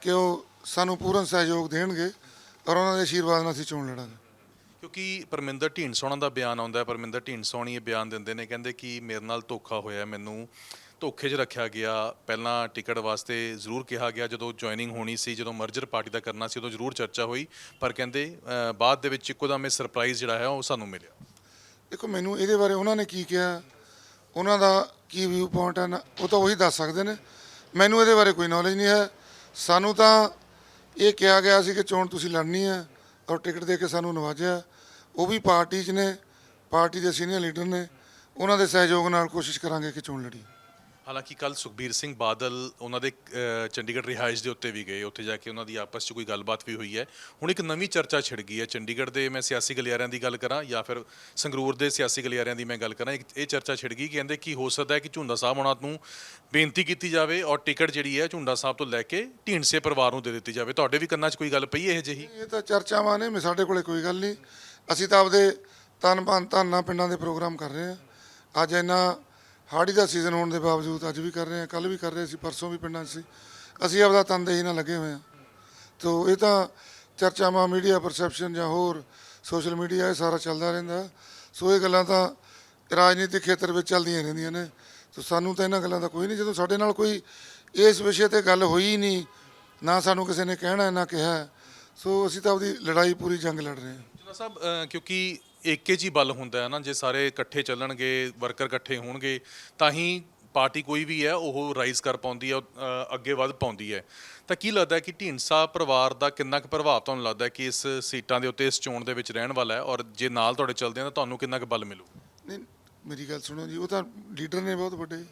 ਕਿ ਉਹ ਸਾਨੂੰ ਪੂਰਨ ਸਹਿਯੋਗ ਦੇਣਗੇ ਔਰ ਉਹਨਾਂ ਦੇ ਆਸ਼ੀਰਵਾਦ ਨਾਲ ਅਸੀਂ ਚੋਣ ਲੜਾਂਗੇ। ਕਿਉਂਕਿ ਪਰਮਿੰਦਰ ਢੀਂਡਸੋਣਾ ਦਾ ਬਿਆਨ ਆਉਂਦਾ ਹੈ ਪਰਮਿੰਦਰ ਢੀਂਡਸੋਣੀ ਇਹ ਬਿਆਨ ਦਿੰਦੇ ਨੇ ਕਹਿੰਦੇ ਕਿ ਮੇਰੇ ਨਾਲ ਧੋਖਾ ਹੋਇਆ ਮੈਨੂੰ। ਧੋਖੇ 'ਚ ਰੱਖਿਆ ਗਿਆ। ਪਹਿਲਾਂ ਟਿਕਟ ਵਾਸਤੇ ਜ਼ਰੂਰ ਕਿਹਾ ਗਿਆ ਜਦੋਂ ਜੁਆਇਨਿੰਗ ਹੋਣੀ ਸੀ ਜਦੋਂ ਮਰਜਰ ਪਾਰਟੀ ਦਾ ਕਰਨਾ ਸੀ ਉਦੋਂ ਜ਼ਰੂਰ ਚਰਚਾ ਹੋਈ। ਪਰ ਕਹਿੰਦੇ ਅ, ਬਾਅਦ ਦੇ ਵਿੱਚ ਇੱਕੋ ਦਮ ਇਹ ਸਰਪ੍ਰਾਈਜ਼ ਜਿਹੜਾ ਹੈ ਉਹ ਸਾਨੂੰ ਮਿਲਿਆ। ਦੇਖੋ ਮੈਨੂੰ ਇਹਦੇ ਬਾਰੇ ਉਹਨਾਂ ਨੇ ਕੀ ਕਿਹਾ ਉਹਨਾਂ ਦਾ ਕੀ ਵਿਊ ਪੁਆਇੰਟ ਹੈ ਨਾ ਉਹ ਤਾਂ ਉਹੀ ਦੱਸ ਸਕਦੇ ਨੇ। ਮੈਨੂੰ ਇਹਦੇ ਬਾਰੇ ਕੋਈ ਨੌਲੇਜ ਨਹੀਂ ਹੈ। ਸਾਨੂੰ ਤਾਂ ਇਹ ਕਿਹਾ ਗਿਆ ਸੀ ਕਿ ਚੋਣ ਤੁਸੀਂ ਲੜਨੀ ਹੈ ਔਰ ਟਿਕਟ ਦੇ ਕੇ ਸਾਨੂੰ ਨਵਾਜਿਆ। ਉਹ ਵੀ ਪਾਰਟੀ 'ਚ ਨੇ ਪਾਰਟੀ ਦੇ ਸੀਨੀਅਰ ਲੀਡਰ ਨੇ। ਉਹਨਾਂ ਦੇ ਸਹਿਯੋਗ ਨਾਲ ਕੋਸ਼ਿਸ਼ ਕਰਾਂਗੇ ਕਿ ਚੋਣ ਲੜੀ। ਹਾਲਾਂਕਿ ਕੱਲ ਸੁਖਬੀਰ ਸਿੰਘ ਬਾਦਲ ਉਹਨਾਂ ਦੇ ਅ, ਚੰਡੀਗੜ੍ਹ ਰਿਹਾਇਸ਼ ਦੇ ਉੱਤੇ ਵੀ ਗਏ। ਉੱਥੇ ਜਾ ਕੇ ਉਹਨਾਂ ਦੀ ਆਪਸ 'ਚ ਕੋਈ ਗੱਲਬਾਤ ਵੀ ਹੋਈ ਹੈ। ਹੁਣ ਇੱਕ ਨਵੀਂ ਚਰਚਾ ਛਿੜ ਗਈ ਹੈ। ਚੰਡੀਗੜ੍ਹ ਦੇ ਮੈਂ ਸਿਆਸੀ ਗਲਿਆਰਿਆਂ ਦੀ ਗੱਲ ਕਰਾਂ ਜਾਂ ਫਿਰ ਸੰਗਰੂਰ ਦੇ ਸਿਆਸੀ ਗਲਿਆਰਿਆਂ ਦੀ ਮੈਂ ਗੱਲ ਕਰਾਂ। ਇੱਕ ਇਹ ਚਰਚਾ ਛਿੜ ਗਈ ਕਿ ਕਹਿੰਦੇ ਕਿ ਹੋ ਸਕਦਾ ਹੈ ਕਿ ਝੁੰਡਾ ਸਾਹਿਬ ਉਹਨਾਂ ਨੂੰ ਬੇਨਤੀ ਕੀਤੀ ਜਾਵੇ ਔਰ ਟਿਕਟ ਜਿਹੜੀ ਹੈ ਝੁੰਡਾ ਸਾਹਿਬ ਤੋਂ ਲੈ ਕੇ ਢੀਂਡਸੇ ਪਰਿਵਾਰ ਨੂੰ ਦੇ ਦਿੱਤੀ ਜਾਵੇ। ਤੁਹਾਡੇ ਵੀ ਕੰਨਾਂ 'ਚ ਕੋਈ ਗੱਲ ਪਈ ਹੈ ਇਹ ਜਿਹੀ? ਇਹ ਤਾਂ ਚਰਚਾਵਾਂ ਨੇ ਮੈਂ ਸਾਡੇ ਕੋਲੇ ਕੋਈ ਗੱਲ ਨਹੀਂ। ਅਸੀਂ ਤਾਂ ਆਪਦੇ ਤਨ ਮਨ ਧਨ ਪਿੰਡਾਂ ਦੇ ਪ੍ਰੋਗਰਾਮ ਕਰ ਰਹੇ ਹਾਂ। ਅੱਜ ਇੰਨਾ ਹਾੜੀ ਦਾ ਸੀਜ਼ਨ ਹੋਣ ਦੇ ਬਾਵਜੂਦ ਅੱਜ ਵੀ ਕਰ ਰਹੇ ਹਾਂ ਕੱਲ ਵੀ ਕਰ ਰਹੇ ਸੀ, ਪਰਸੋਂ ਵੀ ਪਿੰਡਾਂ 'ਚ ਸੀ। ਅਸੀਂ ਆਪਦਾ ਤਨਦੇਹੀ ਨਾਲ ਲੱਗੇ ਹੋਏ ਹਾਂ। ਤੋ ਇਹ ਤਾਂ ਚਰਚਾਵਾਂ ਮੀਡੀਆ ਪਰਸੈਪਸ਼ਨ ਜਾਂ ਹੋਰ ਸੋਸ਼ਲ ਮੀਡੀਆ ਇਹ ਸਾਰਾ ਚੱਲਦਾ ਰਹਿੰਦਾ। ਸੋ ਇਹ ਗੱਲਾਂ ਤਾਂ ਰਾਜਨੀਤਿਕ ਖੇਤਰ ਵਿੱਚ ਚੱਲਦੀਆਂ ਰਹਿੰਦੀਆਂ ਨੇ। ਸੋ ਸਾਨੂੰ ਤਾਂ ਇਹਨਾਂ ਗੱਲਾਂ ਦਾ ਕੋਈ ਨਹੀਂ, ਜਦੋਂ ਸਾਡੇ ਨਾਲ ਕੋਈ ਇਸ ਵਿਸ਼ੇ ਤੇ ਗੱਲ ਹੋਈ ਨਹੀਂ, ਨਾ ਸਾਨੂੰ ਕਿਸੇ ਨੇ ਕਹਿਣਾ, ਨਾ ਕਿਹਾ। ਸੋ ਅਸੀਂ ਤਾਂ ਆਪਦੀ ਲੜਾਈ ਪੂਰੀ ਜੰਗ ਲੜ ਰਹੇ ਹਾਂ। ਸਾਹਿਬ ਕਿਉਂਕਿ ਏਕੇ 'ਚ ਹੀ ਬਲ ਹੁੰਦਾ ਹੈ ਨਾ ਜੇ ਸਾਰੇ ਇਕੱਠੇ ਚੱਲਣਗੇ ਵਰਕਰ ਇਕੱਠੇ ਹੋਣਗੇ ਤਾਂ ਹੀ ਪਾਰਟੀ ਕੋਈ ਵੀ ਹੈ ਉਹ ਰਾਈਜ਼ ਕਰ ਪਾਉਂਦੀ ਹੈ ਉਹ, ਅੱਗੇ ਵੱਧ ਪਾਉਂਦੀ ਹੈ। ਤਾਂ ਕੀ ਲੱਗਦਾ ਹੈ ਕਿ ਢੀਂਡਸਾ ਪਰਿਵਾਰ ਦਾ ਕਿੰਨਾ ਕੁ ਪ੍ਰਭਾਵ ਤੁਹਾਨੂੰ ਲੱਗਦਾ ਹੈ ਕਿ ਇਸ ਸੀਟਾਂ ਦੇ ਉੱਤੇ ਇਸ ਚੋਣ ਦੇ ਵਿੱਚ ਰਹਿਣ ਵਾਲਾ ਹੈ ਔਰ ਜੇ ਨਾਲ ਤੁਹਾਡੇ ਚੱਲਦੇ ਆ ਤਾਂ ਤੁਹਾਨੂੰ ਕਿੰਨਾ ਕੁ ਬਲ ਮਿਲੂ? ਨਹੀਂ ਮੇਰੀ ਗੱਲ ਸੁਣੋ ਜੀ ਉਹ ਤਾਂ ਲੀਡਰ ਨੇ ਬਹੁਤ ਵੱਡੇ।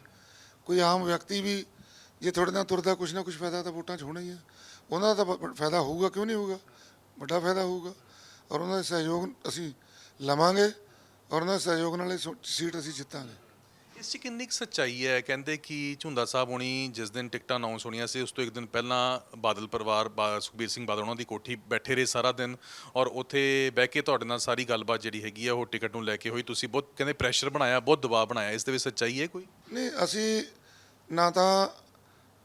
ਕੋਈ ਆਮ ਵਿਅਕਤੀ ਵੀ ਜੇ ਤੁਹਾਡੇ ਨਾਲ ਤੁਰਦਾ ਕੁਛ ਨਾ ਕੁਛ ਫਾਇਦਾ ਤਾਂ ਵੋਟਾਂ 'ਚ ਹੋਣਾ ਹੀ ਆ ਉਹਨਾਂ ਦਾ ਤਾਂ ਬ- ਫਾਇਦਾ ਹੋਊਗਾ ਕਿਉਂ ਨਹੀਂ ਹੋਊਗਾ? ਵੱਡਾ ਫਾਇਦਾ ਹੋਊਗਾ। ਔਰ ਉਹਨਾਂ ਦਾ ਸਹਿਯੋਗ ਅਸੀਂ ਲਵਾਂਗੇ ਔਰ ਉਹਨਾਂ ਦੇ ਸਹਿਯੋਗ ਨਾਲ ਇਹ ਸੋ- ਸੀਟ ਅਸੀਂ ਜਿੱਤਾਂਗੇ। ਇਸ 'ਚ ਕਿੰਨੀ ਕੁ ਸੱਚਾਈ ਹੈ? ਕਹਿੰਦੇ ਕਿ ਝੁੰਦਾ ਸਾਹਿਬ ਹੋਣੀ ਜਿਸ ਦਿਨ ਟਿਕਟਾਂ ਅਨਾਉਂਸ ਹੋਣੀਆਂ ਸੀ ਉਸ ਤੋਂ ਇੱਕ ਦਿਨ ਪਹਿਲਾਂ ਬਾਦਲ ਪਰਿਵਾਰ ਬਾ- ਸੁਖਬੀਰ ਸਿੰਘ ਬਾਦਲ ਉਹਨਾਂ ਦੀ ਕੋਠੀ ਬੈਠੇ ਰਹੇ ਸਾਰਾ ਦਿਨ ਔਰ ਉੱਥੇ ਬਹਿ ਕੇ ਤੁਹਾਡੇ ਨਾਲ ਸਾਰੀ ਗੱਲਬਾਤ ਜਿਹੜੀ ਹੈਗੀ ਆ ਉਹ ਟਿਕਟ ਨੂੰ ਲੈ ਕੇ ਹੋਈ। ਤੁਸੀਂ ਬਹੁਤ ਕਹਿੰਦੇ ਪ੍ਰੈਸ਼ਰ ਬਣਾਇਆ ਬਹੁਤ ਦਬਾਅ ਬਣਾਇਆ। ਇਸ ਦੇ ਵਿੱਚ ਸੱਚਾਈ ਹੈ ਕੋਈ? ਨਹੀਂ ਅਸੀਂ ਨਾ ਤਾਂ